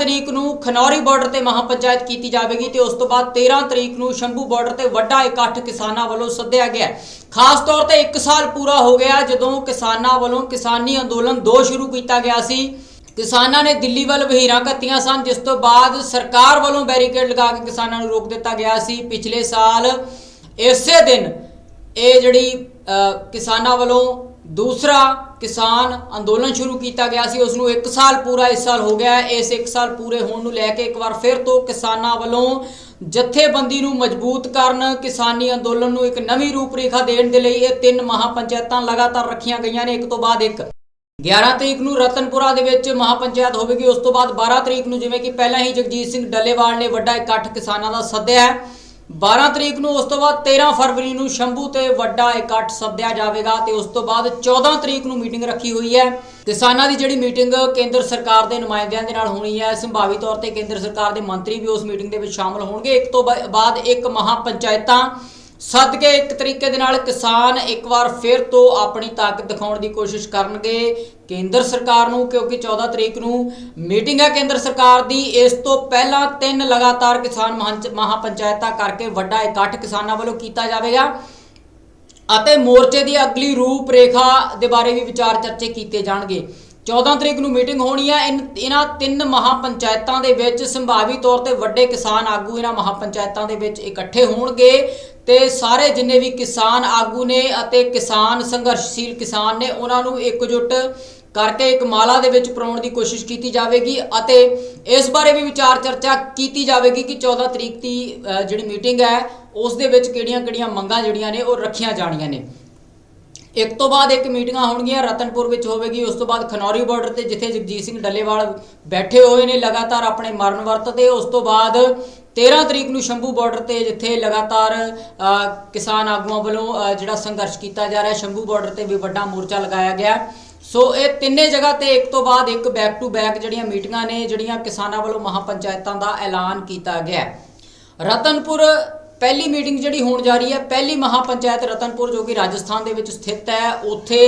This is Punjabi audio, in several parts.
ਤਰੀਕ ਨੂੰ ਖਨੌਰੀ ਬਾਰਡਰ ਤੇ ਮਹਾਪੰਚਾਇਤ ਕੀਤੀ ਜਾਵੇਗੀ ਤੇ ਉਸ ਤੋਂ ਬਾਅਦ 13 ਤਰੀਕ ਨੂੰ ਸ਼ੰਭੂ ਬਾਰਡਰ ਤੇ ਵੱਡਾ ਇਕੱਠ ਕਿਸਾਨਾਂ ਵੱਲੋਂ ਸੱਦਿਆ ਗਿਆ ਖਾਸ ਤੌਰ ਤੇ 1 ਸਾਲ ਪੂਰਾ ਹੋ ਗਿਆ ਜਦੋਂ ਕਿਸਾਨਾਂ ਵੱਲੋਂ ਕਿਸਾਨੀ ਅੰਦੋਲਨ 2 ਸ਼ੁਰੂ ਕੀਤਾ ਗਿਆ ਸੀ। ਕਿਸਾਨਾਂ ਨੇ ਦਿੱਲੀ ਵੱਲ ਵਹੀਰਾਂ ਕੱਤੀਆਂ ਸਨ ਜਿਸ ਤੋਂ ਬਾਅਦ ਸਰਕਾਰ ਵੱਲੋਂ ਬੈਰੀਕੇਡ ਲਗਾ ਕੇ ਕਿਸਾਨਾਂ ਨੂੰ ਰੋਕ ਦਿੱਤਾ ਗਿਆ ਸੀ। ਪਿਛਲੇ ਸਾਲ ਇਸੇ ਦਿਨ ਇਹ ਜਿਹੜੀ ਅ, ਕਿਸਾਨਾਂ ਵੱਲੋਂ ਦੂਸਰਾ ਕਿਸਾਨ ਅੰਦੋਲਨ ਸ਼ੁਰੂ ਕੀਤਾ ਗਿਆ ਸੀ ਉਸ ਨੂੰ 1 ਸਾਲ ਪੂਰਾ ਇਸ ਸਾਲ ਹੋ ਗਿਆ ਹੈ। ਇਸ 1 ਸਾਲ ਪੂਰੇ ਹੋਣ ਨੂੰ ਲੈ ਕੇ ਇੱਕ ਵਾਰ ਫਿਰ ਤੋਂ ਕਿਸਾਨਾਂ ਵੱਲੋਂ ਜਥੇਬੰਦੀ ਨੂੰ ਮਜ਼ਬੂਤ ਕਰਨ, ਕਿਸਾਨੀ ਅੰਦੋਲਨ ਨੂੰ ਇੱਕ ਨਵੀਂ ਰੂਪਰੇਖਾ ਦੇਣ ਦੇ ਲਈ ਇਹ ਤਿੰਨ ਮਹਾਪੰਚਾਇਤਾਂ ਲਗਾਤਾਰ ਰੱਖੀਆਂ ਗਈਆਂ ਨੇ। ਇੱਕ ਤੋਂ ਬਾਅਦ ਇੱਕ 11 ਤਰੀਕ ਨੂੰ ਰਤਨਪੁਰਾ ਦੇ ਵਿੱਚ ਮਹਾਪੰਚਾਇਤ ਹੋਵੇਗੀ। ਉਸ ਤੋਂ ਬਾਅਦ 12 ਤਰੀਕ ਨੂੰ ਜਿਵੇਂ ਕਿ ਪਹਿਲਾਂ ਹੀ ਜਗਜੀਤ ਸਿੰਘ ਡੱਲੇਵਾਲ ਨੇ ਵੱਡਾ ਇਕੱਠ ਕਿਸਾਨਾਂ ਦਾ ਸੱਦਿਆ ਹੈ। 12 ਤਰੀਕ ਨੂੰ, ਉਸ ਤੋਂ ਬਾਅਦ 13 ਫਰਵਰੀ ਨੂੰ ਸ਼ੰਭੂ ਤੇ ਵੱਡਾ ਇਕੱਠ ਸੱਦਿਆ ਜਾਵੇਗਾ ਤੇ ਉਸ ਤੋਂ ਬਾਅਦ 14 ਤਰੀਕ ਨੂੰ ਮੀਟਿੰਗ ਰੱਖੀ ਹੋਈ ਹੈ। ਕਿਸਾਨਾਂ ਦੀ ਜਿਹੜੀ ਮੀਟਿੰਗ ਕੇਂਦਰ ਸਰਕਾਰ ਦੇ ਨੁਮਾਇੰਦਿਆਂ ਦੇ ਨਾਲ ਹੋਣੀ ਹੈ। ਸੰਭਾਵੀ ਤੌਰ ਤੇ ਕੇਂਦਰ ਸਰਕਾਰ ਦੇ ਮੰਤਰੀ ਵੀ ਉਸ ਮੀਟਿੰਗ ਦੇ ਵਿੱਚ ਸ਼ਾਮਲ ਹੋਣਗੇ। ਇੱਕ ਤੋਂ ਬਾ- ਬਾਅਦ ਇੱਕ ਮਹਾਪੰਚਾਇਤਾਂ ਪੰਚਾਇਤਾਂ ਕੇ ਇੱਕ ਤਰੀਕੇ ਦੇ ਨਾਲ ਕਿਸਾਨ ਇੱਕ ਵਾਰ ਫਿਰ ਤੋਂ ਆਪਣੀ ਤਾਕਤ ਦਿਖਾਉਣ ਦੀ ਕੋਸ਼ਿਸ਼ ਕਰਨਗੇ। ਕੇਂਦਰ ਸਰਕਾਰ ਨੂੰ, ਕਿਉਂਕਿ 14 ਤਰੀਕ ਨੂੰ ਮੀਟਿੰਗ ਹੈ ਕੇਂਦਰ ਸਰਕਾਰ ਦੀ, ਇਸ ਤੋਂ ਪਹਿਲਾਂ ਤਿੰਨ ਲਗਾਤਾਰ ਕਿਸਾਨ ਮਹਾਂ- ਮਹਾਪੰਚਾਇਤਾਂ ਕਰਕੇ ਵੱਡਾ ਇਕੱਠ ਕਿਸਾਨਾਂ ਵੱਲੋਂ ਕੀਤਾ ਜਾਵੇਗਾ। ਅਤੇ ਮੋਰਚੇ ਦੀ ਅਗਲੀ ਰੂਪਰੇਖਾ ਦੇ ਬਾਰੇ ਵੀ ਵਿਚਾਰ ਚਰਚੇ ਕੀਤੇ ਜਾਣਗੇ। 14 ਤਰੀਕ ਨੂੰ ਮੀਟਿੰਗ ਹੋਣੀ ਹੈ। ਇਨ- ਇਹਨਾਂ ਤਿੰਨ ਮਹਾਪੰਚਾਇਤਾਂ ਦੇ ਵਿੱਚ ਸੰਭਾਵੀ ਤੌਰ ਤੇ ਵੱਡੇ ਕਿਸਾਨ ਆਗੂ ਇਹਨਾਂ ਮਹਾਪੰਚਾਇਤਾਂ ਦੇ ਵਿੱਚ ਇਕੱਠੇ ਹੋਣਗੇ। ਤੇ ਸਾਰੇ ਜਿੰਨੇ ਵੀ ਕਿਸਾਨ ਆਗੂ ਨੇ ਅਤੇ ਕਿਸਾਨ ਸੰਘਰਸ਼ਸ਼ੀਲ ਕਿਸਾਨ ਨੇ, ਉਹਨਾਂ ਨੂੰ ਇਕਜੁੱਟ ਕਰਕੇ ਇੱਕ ਮਾਲਾ ਦੇ ਵਿੱਚ ਪਰਾਉਣ ਦੀ ਕੋਸ਼ਿਸ਼ ਕੀਤੀ ਜਾਵੇਗੀ ਅਤੇ ਇਸ ਬਾਰੇ ਵੀ ਵਿਚਾਰ ਚਰਚਾ ਕੀਤੀ ਜਾਵੇਗੀ ਕਿ 14 ਤਰੀਕ ਦੀ ਜਿਹੜੀ ਮੀਟਿੰਗ ਹੈ, ਉਸ ਦੇ ਵਿੱਚ ਕਿਹੜੀਆਂ-ਕਿਹੜੀਆਂ ਮੰਗਾਂ ਜਿਹੜੀਆਂ ਨੇ, ਉਹ ਰੱਖੀਆਂ ਜਾਣੀਆਂ ਨੇ। ਇੱਕ ਤੋਂ ਬਾਅਦ ਇੱਕ ਮੀਟਿੰਗਾਂ ਹੋਣਗੀਆਂ, ਰਤਨਪੁਰ ਵਿੱਚ ਹੋਵੇਗੀ, ਉਸ ਤੋਂ ਬਾਅਦ ਖਨੌਰੀ ਬਾਰਡਰ ਤੇ ਜਿੱਥੇ ਜਗਜੀਤ ਸਿੰਘ ਡੱਲੇਵਾਲ ਬੈਠੇ ਹੋਏ ਨੇ ਲਗਾਤਾਰ ਆਪਣੇ ਮਰਨ ਵਰਤ ਤੇ, ਉਸ ਤੋਂ ਬਾਅਦ 13 ਤਰੀਕ ਨੂੰ ਸ਼ੰਭੂ ਬਾਰਡਰ ਤੇ ਜਿੱਥੇ ਲਗਾਤਾਰ ਕਿਸਾਨ ਆਗੂਆਂ ਵੱਲੋਂ ਜਿਹੜਾ ਸੰਘਰਸ਼ ਕੀਤਾ ਜਾ ਰਿਹਾ, ਸ਼ੰਭੂ ਬਾਰਡਰ ਤੇ ਵੀ ਵੱਡਾ ਮੋਰਚਾ ਲਗਾਇਆ ਗਿਆ। ਸੋ ਇਹ ਤਿੰਨੇ ਜਗ੍ਹਾ ਤੇ ਇੱਕ ਤੋਂ ਬਾਅਦ ਇੱਕ ਬੈਕ ਟੂ ਬੈਕ ਜਿਹੜੀਆਂ ਮੀਟਿੰਗਾਂ ਨੇ, ਜਿਹੜੀਆਂ ਕਿਸਾਨਾਂ ਵੱਲੋਂ ਮਹਾਪੰਚਾਇਤਾਂ ਦਾ ਐਲਾਨ ਕੀਤਾ ਗਿਆ। ਰਤਨਪੁਰ ਪਹਿਲੀ ਮੀਟਿੰਗ ਜਿਹੜੀ ਹੋਣ ਜਾ ਰਹੀ ਹੈ, ਪਹਿਲੀ ਮਹਾਪੰਚਾਇਤ ਰਤਨਪੁਰ ਜੋ ਕਿ ਰਾਜਸਥਾਨ ਦੇ ਵਿੱਚ ਸਥਿਤ ਹੈ, ਉੱਥੇ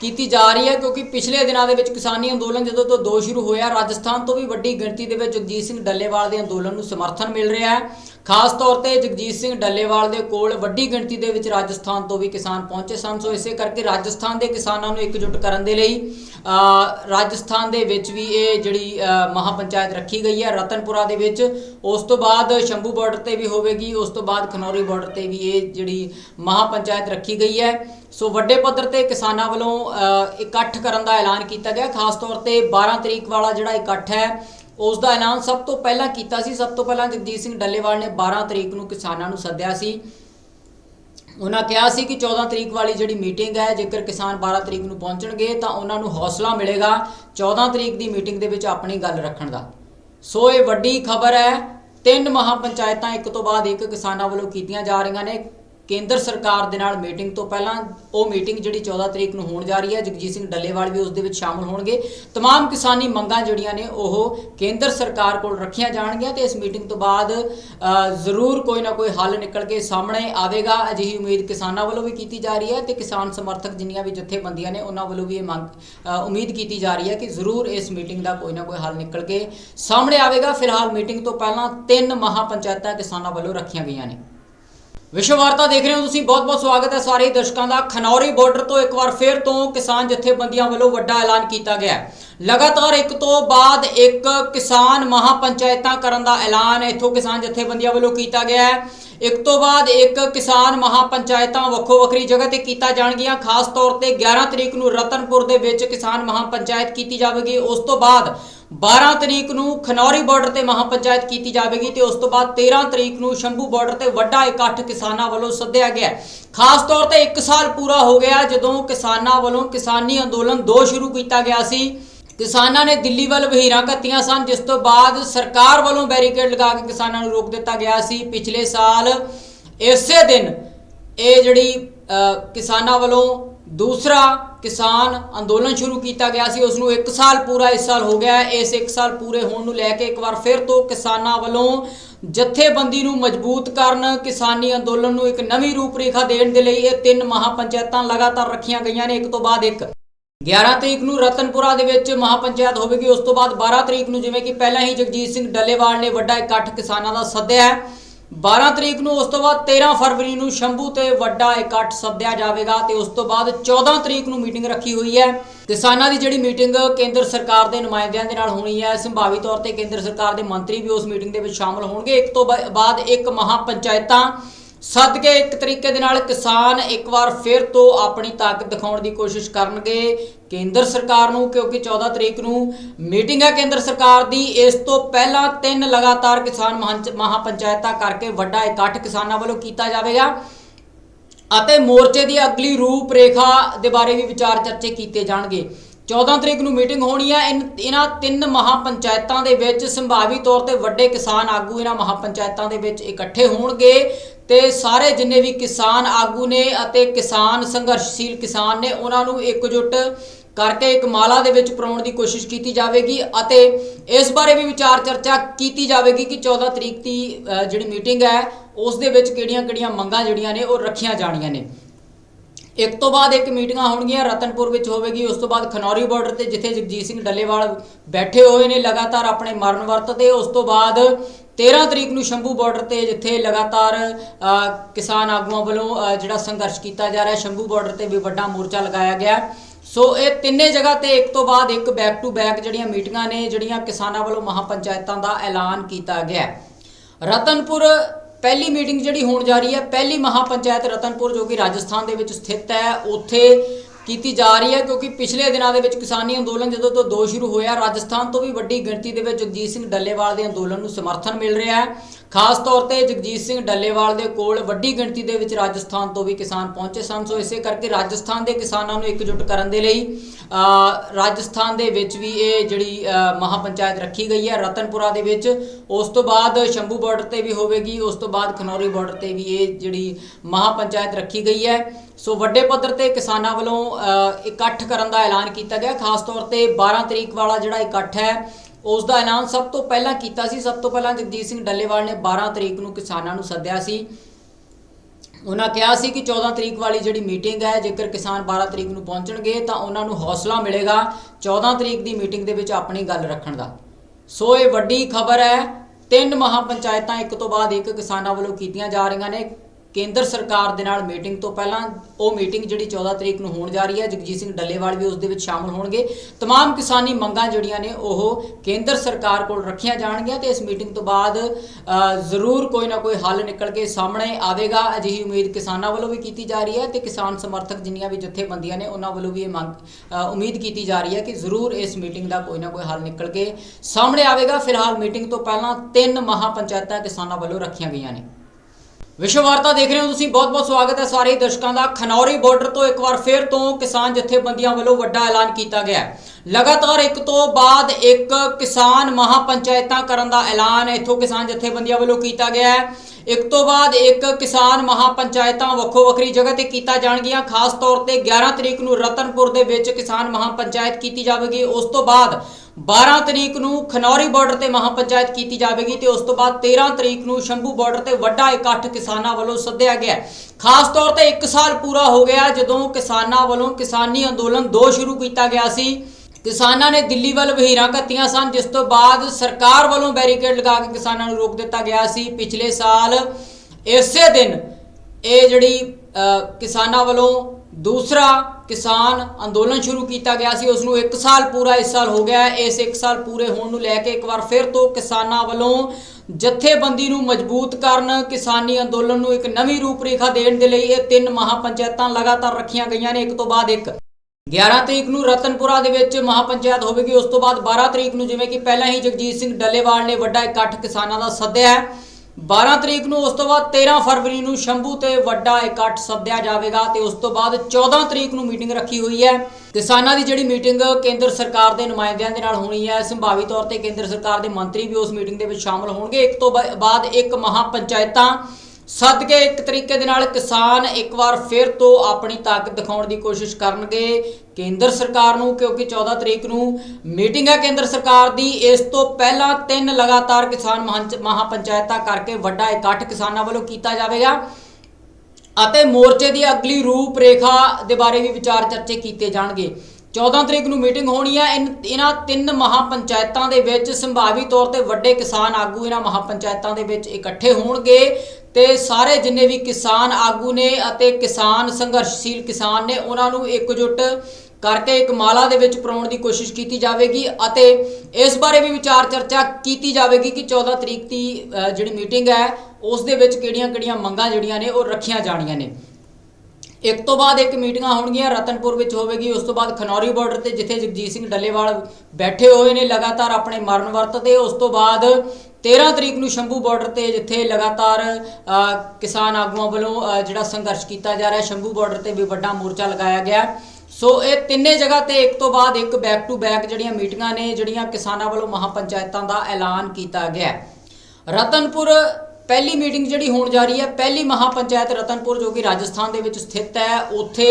ਕੀਤੀ ਜਾ ਰਹੀ ਹੈ ਕਿਉਂਕਿ ਪਿਛਲੇ ਦਿਨਾਂ ਦੇ ਵਿੱਚ ਕਿਸਾਨੀ ਅੰਦੋਲਨ ਜਦੋਂ ਤੋਂ ਦੋ ਸ਼ੁਰੂ ਹੋਇਆ, ਰਾਜਸਥਾਨ ਤੋਂ ਵੀ ਵੱਡੀ ਗਿਣਤੀ ਦੇ ਵਿੱਚ ਜਗਜੀਤ ਸਿੰਘ ਡੱਲੇਵਾਲ ਦੇ ਅੰਦੋਲਨ ਨੂੰ ਸਮਰਥਨ ਮਿਲ ਰਿਹਾ ਹੈ। ਖਾਸ ਤੌਰ ਤੇ ਜਗਜੀਤ ਸਿੰਘ ਡੱਲੇਵਾਲ ਦੇ ਕੋਲ ਵੱਡੀ ਗਿਣਤੀ ਦੇ ਵਿੱਚ ਰਾਜਸਥਾਨ ਤੋਂ ਵੀ ਕਿਸਾਨ ਪਹੁੰਚੇ ਸਨ। ਸੋ ਇਸੇ ਕਰਕੇ ਰਾਜਸਥਾਨ ਦੇ ਕਿਸਾਨਾਂ ਨੂੰ ਇਕਜੁੱਟ ਕਰਨ ਦੇ ਲਈ ਰਾਜਸਥਾਨ ਦੇ ਵਿੱਚ ਵੀ ਇਹ ਜਿਹੜੀ ਅ, ਮਹਾਪੰਚਾਇਤ ਰੱਖੀ ਗਈ ਹੈ ਰਤਨਪੁਰਾ ਦੇ ਵਿੱਚ। ਉਸ ਤੋਂ ਬਾਅਦ ਸ਼ੰਭੂ ਬਾਰਡਰ ਤੇ ਵੀ ਹੋਵੇਗੀ ਉਸ ਤੋਂ ਬਾਅਦ ਖਨੌਰੀ ਬਾਰਡਰ ਤੇ ਵੀ ਇਹ ਜਿਹੜੀ ਮਹਾਪੰਚਾਇਤ ਰੱਖੀ ਗਈ ਹੈ। ਸੋ ਵੱਡੇ ਪੱਧਰ ਤੇ ਕਿਸਾਨਾਂ ਵੱਲੋਂ ਇਕੱਠ ਕਰਨ ਦਾ ਐਲਾਨ ਕੀਤਾ ਗਿਆ। ਖਾਸ ਤੌਰ ਤੇ 12 ਤਰੀਕ ਵਾਲਾ ਜਿਹੜਾ ਇਕੱਠ ਹੈ ਉਸ ਦਾ ਐਲਾਨ ਸਭ ਤੋਂ ਪਹਿਲਾਂ ਕੀਤਾ ਸੀ। ਸਭ ਤੋਂ ਪਹਿਲਾਂ ਜਗਜੀਤ ਸਿੰਘ ਡੱਲੇਵਾਲ ਨੇ 12 ਤਰੀਕ ਨੂੰ ਕਿਸਾਨਾਂ ਨੂੰ ਸੱਦਿਆ ਸੀ। ਉਹਨਾਂ ਕਿਹਾ ਸੀ ਕਿ 14 ਤਰੀਕ ਵਾਲੀ ਜਿਹੜੀ ਮੀਟਿੰਗ ਹੈ, ਜੇਕਰ ਕਿਸਾਨ 12 ਤਰੀਕ ਨੂੰ ਪਹੁੰਚਣਗੇ, ਤਾਂ ਉਹਨਾਂ ਨੂੰ ਹੌਸਲਾ ਮਿਲੇਗਾ 14 ਤਰੀਕ ਦੀ ਮੀਟਿੰਗ ਦੇ ਵਿੱਚ ਆਪਣੀ ਗੱਲ ਰੱਖਣ ਦਾ। ਸੋ ਇਹ ਵੱਡੀ ਖਬਰ ਹੈ। ਤਿੰਨ ਮਹਾਪੰਚਾਇਤਾਂ ਇੱਕ ਤੋਂ ਬਾਅਦ ਇੱਕ ਕਿਸਾਨਾਂ ਵੱਲੋਂ ਕੀਤੀਆਂ ਜਾ ਰਹੀਆਂ ਨੇ। ਕੇਂਦਰ ਸਰਕਾਰ ਦੇ ਨਾਲ ਮੀਟਿੰਗ ਤੋਂ ਪਹਿਲਾਂ ਉਹ ਮੀਟਿੰਗ ਜਿਹੜੀ 14 ਤਰੀਕ ਨੂੰ ਹੋਣ ਜਾ ਰਹੀ ਹੈ ਜਗਜੀਤ ਸਿੰਘ ਡੱਲੇਵਾਲ ਵੀ ਉਸ ਦੇ ਵਿੱਚ ਸ਼ਾਮਲ ਹੋਣਗੇ तमाम ਕਿਸਾਨੀ ਮੰਗਾਂ ਜਿਹੜੀਆਂ ਨੇ ਉਹ ਕੇਂਦਰ ਸਰਕਾਰ ਕੋਲ ਰੱਖੀਆਂ ਜਾਣਗੀਆਂ ਤੇ ਇਸ ਮੀਟਿੰਗ ਤੋਂ ਬਾਅਦ ਅ, ਜ਼ਰੂਰ ਕੋਈ ਨਾ ਕੋਈ ਹੱਲ ਨਿਕਲ ਕੇ ਸਾਹਮਣੇ ਆਵੇਗਾ ਅਜਿਹੀ ਉਮੀਦ ਕਿਸਾਨਾਂ ਵੱਲੋਂ ਵੀ ਕੀਤੀ ਜਾ ਰਹੀ ਹੈ ਤੇ ਕਿਸਾਨ ਸਮਰਥਕ ਜਿੰਨੀਆਂ ਵੀ ਜਥੇਬੰਦੀਆਂ ਨੇ ਉਹਨਾਂ ਵੱਲੋਂ ਵੀ ਇਹ ਮੰਗ ਅ, ਉਮੀਦ ਕੀਤੀ ਜਾ ਰਹੀ ਹੈ ਕਿ ਜ਼ਰੂਰ ਇਸ ਮੀਟਿੰਗ ਦਾ ਕੋਈ ਨਾ ਕੋਈ ਹੱਲ ਨਿਕਲ ਕੇ ਸਾਹਮਣੇ ਆਵੇਗਾ ਫਿਲਹਾਲ ਮੀਟਿੰਗ ਤੋਂ ਪਹਿਲਾਂ ਤਿੰਨ ਮਹਾਪੰਚਾਇਤਾਂ ਕਿਸਾਨਾਂ ਵੱਲੋਂ ਰੱਖੀਆਂ ਗਈਆਂ ਨੇ ਵਿਸ਼ਵ ਵਾਰਤਾ ਦੇਖ ਰਹੇ ਹੋ ਤੁਸੀਂ ਬਹੁਤ-ਬਹੁਤ ਸਵਾਗਤ ਹੈ ਸਾਰੇ ਦਰਸ਼ਕਾਂ ਦਾ। ਖਨੌਰੀ ਬਾਰਡਰ ਤੋਂ ਇੱਕ ਵਾਰ ਫਿਰ ਤੋਂ ਕਿਸਾਨ ਜਥੇਬੰਦੀਆਂ ਵੱਲੋਂ ਵੱਡਾ ਐਲਾਨ ਕੀਤਾ ਗਿਆ ਹੈ। ਲਗਾਤਾਰ ਇੱਕ ਤੋਂ ਬਾਅਦ ਇੱਕ ਕਿਸਾਨ ਮਹਾਪੰਚਾਇਤਾਂ ਕਰਨ ਦਾ ਐਲਾਨ ਇੱਥੋਂ ਕਿਸਾਨ ਜਥੇਬੰਦੀਆਂ ਵੱਲੋਂ ਕੀਤਾ ਗਿਆ ਹੈ। ਇੱਕ ਤੋਂ ਬਾਅਦ ਇੱਕ ਕਿਸਾਨ ਮਹਾਪੰਚਾਇਤਾਂ ਵੱਖੋ ਵੱਖਰੀ ਜਗ੍ਹਾ ਤੇ ਕੀਤਾ ਜਾਣਗੀਆਂ। ਖਾਸ ਤੌਰ ਤੇ 11 ਤਰੀਕ ਨੂੰ ਰਤਨਪੁਰ ਦੇ ਵਿੱਚ ਕਿਸਾਨ ਮਹਾਪੰਚਾਇਤ ਕੀਤੀ ਜਾਵੇਗੀ। ਉਸ ਤੋਂ ਬਾਅਦ 12 ਤਰੀਕ ਨੂੰ ਖਨੌਰੀ ਬਾਰਡਰ ਤੇ ਮਹਾਪੰਚਾਇਤ ਕੀਤੀ ਜਾਵੇਗੀ ਤੇ ਉਸ ਤੋਂ ਬਾਅਦ 13 ਤਰੀਕ ਨੂੰ ਸ਼ੰਭੂ ਬਾਰਡਰ ਤੇ ਵੱਡਾ ਇਕੱਠ ਕਿਸਾਨਾਂ ਵੱਲੋਂ ਸੱਦਿਆ ਗਿਆ ਖਾਸ ਤੌਰ ਤੇ 1 ਸਾਲ ਪੂਰਾ ਹੋ ਗਿਆ ਜਦੋਂ ਕਿਸਾਨਾਂ ਵੱਲੋਂ ਕਿਸਾਨੀ ਅੰਦੋਲਨ 2 ਸ਼ੁਰੂ ਕੀਤਾ ਗਿਆ ਸੀ। ਕਿਸਾਨਾਂ ਨੇ ਦਿੱਲੀ ਵੱਲ ਵਹੀਰਾਂ ਘੱਤੀਆਂ ਸਨ, ਜਿਸ ਤੋਂ ਬਾਅਦ ਸਰਕਾਰ ਵੱਲੋਂ ਬੈਰੀਕੇਡ ਲਗਾ ਕੇ ਕਿਸਾਨਾਂ ਨੂੰ ਰੋਕ ਦਿੱਤਾ ਗਿਆ ਸੀ। ਪਿਛਲੇ ਸਾਲ ਇਸੇ ਦਿਨ ਇਹ ਜਿਹੜੀ ਕਿਸਾਨਾਂ ਵੱਲੋਂ ਦੂਸਰਾ ਕਿਸਾਨ ਅੰਦੋਲਨ ਸ਼ੁਰੂ ਕੀਤਾ ਗਿਆ ਸੀ ਉਸ ਨੂੰ 1 ਸਾਲ ਪੂਰਾ ਇਸ ਸਾਲ ਹੋ ਗਿਆ ਇਸ 1 ਸਾਲ ਪੂਰੇ ਹੋਣ ਨੂੰ ਲੈ ਕੇ ਇੱਕ ਵਾਰ ਫਿਰ ਤੋਂ ਕਿਸਾਨਾਂ ਵੱਲੋਂ ਜਥੇਬੰਦੀ ਨੂੰ ਮਜ਼ਬੂਤ ਕਰਨ, ਕਿਸਾਨੀ ਅੰਦੋਲਨ ਨੂੰ ਇੱਕ ਨਵੀਂ ਰੂਪਰੇਖਾ ਦੇਣ ਦੇ ਲਈ ਇਹ ਤਿੰਨ ਮਹਾਪੰਚਾਇਤਾਂ ਲਗਾਤਾਰ ਰੱਖੀਆਂ ਗਈਆਂ ਨੇ, ਇੱਕ ਤੋਂ ਬਾਅਦ ਇੱਕ। 11 ਤਰੀਕ ਨੂੰ ਰਤਨਪੁਰਾ ਦੇ ਵਿੱਚ ਮਹਾਪੰਚਾਇਤ ਹੋਵੇਗੀ, ਉਸ ਤੋਂ ਬਾਅਦ 12 ਤਰੀਕ ਨੂੰ ਜਿਵੇਂ ਕਿ ਪਹਿਲਾਂ ਹੀ ਜਗਜੀਤ ਸਿੰਘ ਡੱਲੇਵਾਲ ਨੇ ਵੱਡਾ ਇਕੱਠ ਕਿਸਾਨਾਂ ਦਾ ਸੱਦਿਆ ਹੈ। 12 ਤਰੀਕ ਨੂੰ, ਉਸ ਤੋਂ ਬਾਅਦ 13 ਫਰਵਰੀ ਨੂੰ ਸ਼ੰਭੂ ਤੇ ਵੱਡਾ ਇਕੱਠ ਸੱਦਿਆ ਜਾਵੇਗਾ ਤੇ ਉਸ ਤੋਂ ਬਾਅਦ 14 ਤਰੀਕ ਨੂੰ ਮੀਟਿੰਗ ਰੱਖੀ ਹੋਈ ਹੈ। ਕਿਸਾਨਾਂ ਦੀ ਜਿਹੜੀ ਮੀਟਿੰਗ ਕੇਂਦਰ ਸਰਕਾਰ ਦੇ ਨੁਮਾਇੰਦਿਆਂ ਦੇ ਨਾਲ ਹੋਣੀ ਹੈ। ਸੰਭਾਵੀ ਤੌਰ ਤੇ ਕੇਂਦਰ ਸਰਕਾਰ ਦੇ ਮੰਤਰੀ ਵੀ ਉਸ ਮੀਟਿੰਗ ਦੇ ਵਿੱਚ ਸ਼ਾਮਲ ਹੋਣਗੇ। ਇੱਕ ਤੋਂ ਬਾ- ਬਾਅਦ ਇੱਕ ਮਹਾਪੰਚਾਇਤਾਂ ਸੱਦ ਕੇ ਇੱਕ ਤਰੀਕੇ ਦੇ ਨਾਲ ਕਿਸਾਨ ਇੱਕ ਵਾਰ ਫਿਰ ਤੋਂ ਆਪਣੀ ਤਾਕਤ ਦਿਖਾਉਣ ਦੀ ਕੋਸ਼ਿਸ਼ ਕਰਨਗੇ। ਕੇਂਦਰ ਸਰਕਾਰ ਨੂੰ, ਕਿਉਂਕਿ 14 ਤਰੀਕ ਨੂੰ ਮੀਟਿੰਗ ਹੈ ਕੇਂਦਰ ਸਰਕਾਰ ਦੀ, ਇਸ ਤੋਂ ਪਹਿਲਾਂ ਤਿੰਨ ਲਗਾਤਾਰ ਕਿਸਾਨ ਮਹਾਂ- ਮਹਾਪੰਚਾਇਤਾਂ ਕਰਕੇ ਵੱਡਾ ਇਕੱਠ ਕਿਸਾਨਾਂ ਵੱਲੋਂ ਕੀਤਾ ਜਾਵੇਗਾ। ਅਤੇ ਮੋਰਚੇ ਦੀ ਅਗਲੀ ਰੂਪਰੇਖਾ ਦੇ ਬਾਰੇ ਵੀ ਵਿਚਾਰ ਚਰਚੇ ਕੀਤੇ ਜਾਣਗੇ। 14 ਤਰੀਕ ਨੂੰ ਮੀਟਿੰਗ ਹੋਣੀ ਹੈ। ਇਨ, ਇਹਨਾਂ ਤਿੰਨ ਮਹਾਪੰਚਾਇਤਾਂ ਦੇ ਵਿੱਚ ਸੰਭਾਵੀ ਤੌਰ ਤੇ ਵੱਡੇ ਕਿਸਾਨ ਆਗੂ ਇਹਨਾਂ ਮਹਾਪੰਚਾਇਤਾਂ ਦੇ ਵਿੱਚ ਇਕੱਠੇ ਹੋਣਗੇ। ਤੇ ਸਾਰੇ ਜਿੰਨੇ ਵੀ ਕਿਸਾਨ ਆਗੂ ਨੇ ਅਤੇ ਕਿਸਾਨ ਸੰਘਰਸ਼ਸ਼ੀਲ ਕਿਸਾਨ ਨੇ, ਉਹਨਾਂ ਨੂੰ ਇਕਜੁੱਟ ਕਰਕੇ ਇੱਕ ਮਾਲਾ ਦੇ ਵਿੱਚ ਪਰਾਉਣ ਦੀ ਕੋਸ਼ਿਸ਼ ਕੀਤੀ ਜਾਵੇਗੀ ਅਤੇ ਇਸ ਬਾਰੇ ਵੀ ਵਿਚਾਰ ਚਰਚਾ ਕੀਤੀ ਜਾਵੇਗੀ ਕਿ 14 ਤਰੀਕ ਦੀ ਜਿਹੜੀ ਮੀਟਿੰਗ ਹੈ, ਉਸ ਦੇ ਵਿੱਚ ਕਿਹੜੀਆਂ-ਕਿਹੜੀਆਂ ਮੰਗਾਂ ਜਿਹੜੀਆਂ ਨੇ, ਉਹ ਰੱਖੀਆਂ ਜਾਣੀਆਂ ਨੇ। ਇੱਕ ਤੋਂ ਬਾਅਦ ਇੱਕ ਮੀਟਿੰਗਾਂ ਹੋਣਗੀਆਂ, ਰਤਨਪੁਰ ਵਿੱਚ ਹੋਵੇਗੀ, ਉਸ ਤੋਂ ਬਾਅਦ ਖਨੌਰੀ ਬਾਰਡਰ ਤੇ, ਜਿੱਥੇ ਜਗਜੀਤ ਸਿੰਘ ਡੱਲੇਵਾਲ ਬੈਠੇ ਹੋਏ ਨੇ ਲਗਾਤਾਰ ਆਪਣੇ ਮਰਨ ਵਰਤ ਤੇ, ਉਸ ਤੋਂ ਬਾਅਦ 13 ਤਰੀਕ ਨੂੰ ਸ਼ੰਭੂ ਬਾਰਡਰ ਤੇ ਜਿੱਥੇ ਲਗਾਤਾਰ ਕਿਸਾਨ ਆਗੂਆਂ ਵੱਲੋਂ ਜਿਹੜਾ ਸੰਘਰਸ਼ ਕੀਤਾ ਜਾ ਰਿਹਾ, ਸ਼ੰਭੂ ਬਾਰਡਰ ਤੇ ਵੀ ਵੱਡਾ ਮੋਰਚਾ ਲਗਾਇਆ ਗਿਆ। ਸੋ ਇਹ ਤਿੰਨੇ ਜਗ੍ਹਾ ਤੇ ਇੱਕ ਤੋਂ ਬਾਅਦ ਇੱਕ ਬੈਕ ਟੂ ਬੈਕ ਜਿਹੜੀਆਂ ਮੀਟਿੰਗਾਂ ਨੇ, ਜਿਹੜੀਆਂ ਕਿਸਾਨਾਂ ਵੱਲੋਂ ਮਹਾਪੰਚਾਇਤਾਂ ਦਾ ਐਲਾਨ ਕੀਤਾ ਗਿਆ। ਰਤਨਪੁਰ, ਪਹਿਲੀ ਮੀਟਿੰਗ ਜਿਹੜੀ ਹੋਣ ਜਾ ਰਹੀ ਹੈ, ਪਹਿਲੀ ਮਹਾਪੰਚਾਇਤ ਰਤਨਪੁਰ ਜੋ ਕਿ ਰਾਜਸਥਾਨ ਦੇ ਵਿੱਚ ਸਥਿਤ ਹੈ, ਉੱਥੇ ਕੀਤੀ ਜਾ ਰਹੀ ਹੈ ਕਿਉਂਕਿ ਪਿਛਲੇ ਦਿਨਾਂ ਦੇ ਵਿੱਚ ਕਿਸਾਨੀ ਅੰਦੋਲਨ ਜਦੋਂ ਤੋਂ ਦੋ ਸ਼ੁਰੂ ਹੋਇਆ ਰਾਜਸਥਾਨ ਤੋਂ ਵੀ ਵੱਡੀ ਗਿਣਤੀ ਦੇ ਵਿੱਚ ਜਗਜੀਤ ਸਿੰਘ ਡੱਲੇਵਾਲ ਦੇ ਅੰਦੋਲਨ ਨੂੰ ਸਮਰਥਨ ਮਿਲ ਰਿਹਾ ਹੈ। ਖਾਸ ਤੌਰ ਤੇ ਜਗਜੀਤ ਸਿੰਘ ਡੱਲੇਵਾਲ ਦੇ ਕੋਲ ਵੱਡੀ ਗਿਣਤੀ ਦੇ ਵਿੱਚ ਰਾਜਸਥਾਨ ਤੋਂ ਵੀ ਕਿਸਾਨ ਪਹੁੰਚੇ ਸਨ ਸੋ ਇਸੇ ਕਰਕੇ ਰਾਜਸਥਾਨ ਦੇ ਕਿਸਾਨਾਂ ਨੂੰ ਇਕਜੁੱਟ ਕਰਨ ਦੇ ਲਈ ਰਾਜਸਥਾਨ ਦੇ ਵਿੱਚ ਵੀ ਇਹ ਜਿਹੜੀ ਅ, ਮਹਾਪੰਚਾਇਤ ਰੱਖੀ ਗਈ ਹੈ ਰਤਨਪੁਰਾ ਦੇ ਵਿੱਚ। ਉਸ ਤੋਂ ਬਾਅਦ ਸ਼ੰਭੂ ਬਾਰਡਰ ਤੇ ਵੀ ਹੋਵੇਗੀ ਉਸ ਤੋਂ ਬਾਅਦ ਖਨੌਰੀ ਬਾਰਡਰ ਤੇ ਵੀ ਇਹ ਜਿਹੜੀ ਮਹਾਪੰਚਾਇਤ ਰੱਖੀ ਗਈ ਹੈ। ਸੋ ਵੱਡੇ ਪੱਧਰ ਤੇ ਕਿਸਾਨਾਂ ਵੱਲੋਂ ਇਕੱਠ ਕਰਨ ਦਾ ਐਲਾਨ ਕੀਤਾ ਗਿਆ। ਖਾਸ ਤੌਰ ਤੇ 12 ਤਰੀਕ ਵਾਲਾ ਜਿਹੜਾ ਇਕੱਠ ਹੈ, ਉਸ ਦਾ ਐਲਾਨ ਸਭ ਤੋਂ ਪਹਿਲਾਂ ਕੀਤਾ ਸੀ। ਸਭ ਤੋਂ ਪਹਿਲਾਂ ਜਗਜੀਤ ਸਿੰਘ ਡੱਲੇਵਾਲ ਨੇ 12 ਤਰੀਕ ਨੂੰ ਕਿਸਾਨਾਂ ਨੂੰ ਸੱਦਿਆ ਸੀ। ਉਹਨਾਂ ਕਿਹਾ ਸੀ ਕਿ 14 ਤਰੀਕ ਵਾਲੀ ਜਿਹੜੀ ਮੀਟਿੰਗ ਹੈ, ਜੇਕਰ ਕਿਸਾਨ 12 ਤਰੀਕ ਨੂੰ ਪਹੁੰਚਣਗੇ, ਤਾਂ ਉਹਨਾਂ ਨੂੰ ਹੌਸਲਾ ਮਿਲੇਗਾ 14 ਤਰੀਕ ਦੀ ਮੀਟਿੰਗ ਦੇ ਵਿੱਚ ਆਪਣੀ ਗੱਲ ਰੱਖਣ ਦਾ। ਸੋ ਇਹ ਵੱਡੀ ਖਬਰ ਹੈ। ਤਿੰਨ ਮਹਾਪੰਚਾਇਤਾਂ ਇੱਕ ਤੋਂ ਬਾਅਦ ਇੱਕ ਕਿਸਾਨਾਂ ਵੱਲੋਂ ਕੀਤੀਆਂ ਜਾ ਰਹੀਆਂ ਨੇ। ਕੇਂਦਰ ਸਰਕਾਰ ਦੇ ਨਾਲ ਮੀਟਿੰਗ ਤੋਂ ਪਹਿਲਾਂ ਉਹ ਮੀਟਿੰਗ ਜਿਹੜੀ 14 ਤਰੀਕ ਨੂੰ ਹੋਣ ਜਾ ਰਹੀ ਹੈ ਜਗਜੀਤ ਸਿੰਘ ਡੱਲੇਵਾਲ ਵੀ ਉਸ ਦੇ ਵਿੱਚ ਸ਼ਾਮਲ ਹੋਣਗੇ तमाम ਕਿਸਾਨੀ ਮੰਗਾਂ ਜਿਹੜੀਆਂ ਨੇ ਉਹ ਕੇਂਦਰ ਸਰਕਾਰ ਕੋਲ ਰੱਖੀਆਂ ਜਾਣਗੀਆਂ ਤੇ ਇਸ ਮੀਟਿੰਗ ਤੋਂ ਬਾਅਦ ਅ, ਜ਼ਰੂਰ ਕੋਈ ਨਾ ਕੋਈ ਹੱਲ ਨਿਕਲ ਕੇ ਸਾਹਮਣੇ ਆਵੇਗਾ ਅਜਿਹੀ ਉਮੀਦ ਕਿਸਾਨਾਂ ਵੱਲੋਂ ਵੀ ਕੀਤੀ ਜਾ ਰਹੀ ਹੈ ਤੇ ਕਿਸਾਨ ਸਮਰਥਕ ਜਿੰਨੀਆਂ ਵੀ ਜਥੇਬੰਦੀਆਂ ਨੇ ਉਹਨਾਂ ਵੱਲੋਂ ਵੀ ਇਹ ਮੰਗ ਅ, ਉਮੀਦ ਕੀਤੀ ਜਾ ਰਹੀ ਹੈ ਕਿ ਜ਼ਰੂਰ ਇਸ ਮੀਟਿੰਗ ਦਾ ਕੋਈ ਨਾ ਕੋਈ ਹੱਲ ਨਿਕਲ ਕੇ ਸਾਹਮਣੇ ਆਵੇਗਾ ਫਿਲਹਾਲ ਮੀਟਿੰਗ ਤੋਂ ਪਹਿਲਾਂ ਤਿੰਨ ਮਹਾਪੰਚਾਇਤਾਂ ਕਿਸਾਨਾਂ ਵੱਲੋਂ ਰੱਖੀਆਂ ਗਈਆਂ ਨੇ ਵਿਸ਼ਵ ਵਾਰਤਾ ਦੇਖ ਰਹੇ ਹੋ ਤੁਸੀਂ ਬਹੁਤ-ਬਹੁਤ ਸਵਾਗਤ ਹੈ ਸਾਰੇ ਦਰਸ਼ਕਾਂ ਦਾ। ਖਨੌਰੀ ਬਾਰਡਰ ਤੋਂ ਇੱਕ ਵਾਰ ਫਿਰ ਤੋਂ ਕਿਸਾਨ ਜਥੇਬੰਦੀਆਂ ਵੱਲੋਂ ਵੱਡਾ ਐਲਾਨ ਕੀਤਾ ਗਿਆ ਹੈ। ਲਗਾਤਾਰ ਇੱਕ ਤੋਂ ਬਾਅਦ ਇੱਕ ਕਿਸਾਨ ਮਹਾਪੰਚਾਇਤਾਂ ਕਰਨ ਦਾ ਐਲਾਨ ਇੱਥੋਂ ਕਿਸਾਨ ਜਥੇਬੰਦੀਆਂ ਵੱਲੋਂ ਕੀਤਾ ਗਿਆ ਹੈ। ਇੱਕ ਤੋਂ ਬਾਅਦ ਇੱਕ ਕਿਸਾਨ ਮਹਾਪੰਚਾਇਤਾਂ ਵੱਖੋ ਵੱਖਰੀ ਜਗ੍ਹਾ ਤੇ ਕੀਤਾ ਜਾਣਗੀਆਂ। ਖਾਸ ਤੌਰ ਤੇ 11 ਤਰੀਕ ਨੂੰ ਰਤਨਪੁਰ ਦੇ ਵਿੱਚ ਕਿਸਾਨ ਮਹਾਪੰਚਾਇਤ ਕੀਤੀ ਜਾਵੇਗੀ। ਉਸ ਤੋਂ ਬਾਅਦ 12 ਤਰੀਕ ਨੂੰ ਖਨੌਰੀ ਬਾਰਡਰ ਤੇ ਮਹਾਪੰਚਾਇਤ ਕੀਤੀ ਜਾਵੇਗੀ ਤੇ ਉਸ ਤੋਂ ਬਾਅਦ 13 ਤਰੀਕ ਨੂੰ ਸ਼ੰਭੂ ਬਾਰਡਰ ਤੇ ਵੱਡਾ ਇਕੱਠ ਕਿਸਾਨਾਂ ਵੱਲੋਂ ਸੱਦਿਆ ਗਿਆ ਖਾਸ ਤੌਰ ਤੇ 1 ਸਾਲ ਪੂਰਾ ਹੋ ਗਿਆ ਜਦੋਂ ਕਿਸਾਨਾਂ ਵੱਲੋਂ ਕਿਸਾਨੀ ਅੰਦੋਲਨ ਦੋ ਸ਼ੁਰੂ ਕੀਤਾ ਗਿਆ ਸੀ। ਕਿਸਾਨਾਂ ਨੇ ਦਿੱਲੀ ਵੱਲ ਵਹੀਰਾਂ ਘੱਤੀਆਂ ਸਨ, ਜਿਸ ਤੋਂ ਬਾਅਦ ਸਰਕਾਰ ਵੱਲੋਂ ਬੈਰੀਕੇਡ ਲਗਾ ਕੇ ਕਿਸਾਨਾਂ ਨੂੰ ਰੋਕ ਦਿੱਤਾ ਗਿਆ ਸੀ। ਪਿਛਲੇ ਸਾਲ ਇਸੇ ਦਿਨ ਇਹ ਜਿਹੜੀ ਕਿਸਾਨਾਂ ਵੱਲੋਂ ਦੂਸਰਾ ਕਿਸਾਨ ਅੰਦੋਲਨ ਸ਼ੁਰੂ ਕੀਤਾ ਗਿਆ ਸੀ ਉਸ ਨੂੰ 1 ਸਾਲ ਪੂਰਾ ਇਸ ਸਾਲ ਹੋ ਗਿਆ ਹੈ। ਇਸ 1 ਸਾਲ ਪੂਰੇ ਹੋਣ ਨੂੰ ਲੈ ਕੇ ਇੱਕ ਵਾਰ ਫਿਰ ਤੋਂ ਕਿਸਾਨਾਂ ਵੱਲੋਂ ਜਥੇਬੰਦੀ ਨੂੰ ਮਜ਼ਬੂਤ ਕਰਨ, ਕਿਸਾਨੀ ਅੰਦੋਲਨ ਨੂੰ ਇੱਕ ਨਵੀਂ ਰੂਪਰੇਖਾ ਦੇਣ ਦੇ ਲਈ ਇਹ ਤਿੰਨ ਮਹਾਪੰਚਾਇਤਾਂ ਲਗਾਤਾਰ ਰੱਖੀਆਂ ਗਈਆਂ ਨੇ, ਇੱਕ ਤੋਂ ਬਾਅਦ ਇੱਕ। 11 ਤਰੀਕ ਨੂੰ ਰਤਨਪੁਰਾ ਦੇ ਵਿੱਚ ਮਹਾਪੰਚਾਇਤ ਹੋਵੇਗੀ, ਉਸ ਤੋਂ ਬਾਅਦ 12 ਤਰੀਕ ਨੂੰ ਜਿਵੇਂ ਕਿ ਪਹਿਲਾਂ ਹੀ ਜਗਜੀਤ ਸਿੰਘ ਡੱਲੇਵਾਲ ਨੇ ਵੱਡਾ ਇਕੱਠ ਕਿਸਾਨਾਂ ਦਾ ਸੱਦਿਆ ਹੈ। 12 ਤਰੀਕ ਨੂੰ, ਉਸ ਤੋਂ ਬਾਅਦ 13 ਫਰਵਰੀ ਨੂੰ ਸ਼ੰਭੂ ਤੇ ਵੱਡਾ ਇਕੱਠ ਸੱਦਿਆ ਜਾਵੇਗਾ ਤੇ ਉਸ ਤੋਂ ਬਾਅਦ 14 ਤਰੀਕ ਨੂੰ ਮੀਟਿੰਗ ਰੱਖੀ ਹੋਈ ਹੈ। ਕਿਸਾਨਾਂ ਦੀ ਜਿਹੜੀ ਮੀਟਿੰਗ ਕੇਂਦਰ ਸਰਕਾਰ ਦੇ ਨੁਮਾਇੰਦਿਆਂ ਦੇ ਨਾਲ ਹੋਣੀ ਹੈ। ਸੰਭਾਵੀ ਤੌਰ ਤੇ ਕੇਂਦਰ ਸਰਕਾਰ ਦੇ ਮੰਤਰੀ ਵੀ ਉਸ ਮੀਟਿੰਗ ਦੇ ਵਿੱਚ ਸ਼ਾਮਲ ਹੋਣਗੇ। ਇੱਕ ਤੋਂ ਬਾ- ਬਾਅਦ ਇੱਕ ਮਹਾਪੰਚਾਇਤਾਂ ਪੰਚਾਇਤਾਂ ਕੇ ਇੱਕ ਤਰੀਕੇ ਦੇ ਨਾਲ ਕਿਸਾਨ ਇੱਕ ਵਾਰ ਫਿਰ ਤੋਂ ਆਪਣੀ ਤਾਕਤ ਦਿਖਾਉਣ ਦੀ ਕੋਸ਼ਿਸ਼ ਕਰਨਗੇ। ਕੇਂਦਰ ਸਰਕਾਰ ਨੂੰ, ਕਿਉਂਕਿ 14 ਤਰੀਕ ਨੂੰ ਮੀਟਿੰਗ ਹੈ ਕੇਂਦਰ ਸਰਕਾਰ ਦੀ, ਇਸ ਤੋਂ ਪਹਿਲਾਂ ਤਿੰਨ ਲਗਾਤਾਰ ਕਿਸਾਨ ਮਹਾਂ- ਮਹਾਪੰਚਾਇਤਾਂ ਕਰਕੇ ਵੱਡਾ ਇਕੱਠ ਕਿਸਾਨਾਂ ਵੱਲੋਂ ਕੀਤਾ ਜਾਵੇਗਾ। ਅਤੇ ਮੋਰਚੇ ਦੀ ਅਗਲੀ ਰੂਪਰੇਖਾ ਦੇ ਬਾਰੇ ਵੀ ਵਿਚਾਰ ਚਰਚੇ ਕੀਤੇ ਜਾਣਗੇ। 14 ਤਰੀਕ ਨੂੰ ਮੀਟਿੰਗ ਹੋਣੀ ਹੈ ਇਨ- ਇਹਨਾਂ ਤਿੰਨ ਮਹਾ ਪੰਚਾਇਤਾਂ ਦੇ ਵਿੱਚ ਸੰਭਾਵੀ ਤੌਰ ਤੇ ਵੱਡੇ ਕਿਸਾਨ ਆਗੂ ਇਹਨਾਂ ਮਹਾ ਪੰਚਾਇਤਾਂ ਦੇ ਵਿੱਚ ਇਕੱਠੇ ਹੋਣਗੇ ਤੇ ਸਾਰੇ ਜਿੰਨੇ ਵੀ ਕਿਸਾਨ ਆਗੂ ਨੇ ਅਤੇ ਕਿਸਾਨ ਸੰਘਰਸ਼ਸ਼ੀਲ ਕਿਸਾਨ ਨੇ, ਉਹਨਾਂ ਨੂੰ ਇਕਜੁੱਟ ਕਰਕੇ ਇੱਕ ਮਾਲਾ ਦੇ ਵਿੱਚ ਪਰਾਉਣ ਦੀ ਕੋਸ਼ਿਸ਼ ਕੀਤੀ ਜਾਵੇਗੀ ਅਤੇ ਇਸ ਬਾਰੇ ਵੀ ਵਿਚਾਰ ਚਰਚਾ ਕੀਤੀ ਜਾਵੇਗੀ ਕਿ 14 ਤਰੀਕ ਦੀ ਜਿਹੜੀ ਮੀਟਿੰਗ ਹੈ, ਉਸ ਦੇ ਵਿੱਚ ਕਿਹੜੀਆਂ-ਕਿਹੜੀਆਂ ਮੰਗਾਂ ਜਿਹੜੀਆਂ ਨੇ, ਉਹ ਰੱਖੀਆਂ ਜਾਣੀਆਂ ਨੇ। ਇੱਕ ਤੋਂ ਬਾਅਦ ਇੱਕ ਮੀਟਿੰਗਾਂ ਹੋਣਗੀਆਂ, ਰਤਨਪੁਰ ਵਿੱਚ ਹੋਵੇਗੀ, ਉਸ ਤੋਂ ਬਾਅਦ ਖਨੌਰੀ ਬਾਰਡਰ ਤੇ ਜਿੱਥੇ ਜਗਜੀਤ ਸਿੰਘ ਡੱਲੇਵਾਲ ਬੈਠੇ ਹੋਏ ਨੇ ਲਗਾਤਾਰ ਆਪਣੇ ਮਰਨ ਵਰਤ ਤੇ, ਉਸ ਤੋਂ ਬਾਅਦ 13 ਤਰੀਕ ਨੂੰ ਸ਼ੰਭੂ ਬਾਰਡਰ ਤੇ ਜਿੱਥੇ ਲਗਾਤਾਰ ਕਿਸਾਨ ਆਗੂਆਂ ਵੱਲੋਂ ਜਿਹੜਾ ਸੰਘਰਸ਼ ਕੀਤਾ ਜਾ ਰਿਹਾ, ਸ਼ੰਭੂ ਬਾਰਡਰ ਤੇ ਵੀ ਵੱਡਾ ਮੋਰਚਾ ਲਗਾਇਆ ਗਿਆ। ਸੋ ਇਹ ਤਿੰਨੇ ਜਗ੍ਹਾ ਤੇ ਇੱਕ ਤੋਂ ਬਾਅਦ ਇੱਕ ਬੈਕ ਟੂ ਬੈਕ ਜਿਹੜੀਆਂ ਮੀਟਿੰਗਾਂ ਨੇ, ਜਿਹੜੀਆਂ ਕਿਸਾਨਾਂ ਵੱਲੋਂ ਮਹਾਪੰਚਾਇਤਾਂ ਦਾ ਐਲਾਨ ਕੀਤਾ ਗਿਆ। ਰਤਨਪੁਰ ਪਹਿਲੀ ਮੀਟਿੰਗ ਜਿਹੜੀ ਹੋਣ ਜਾ ਰਹੀ ਹੈ, ਪਹਿਲੀ ਮਹਾਪੰਚਾਇਤ ਰਤਨਪੁਰ ਜੋ ਕਿ ਰਾਜਸਥਾਨ ਦੇ ਵਿੱਚ ਸਥਿਤ ਹੈ, ਉੱਥੇ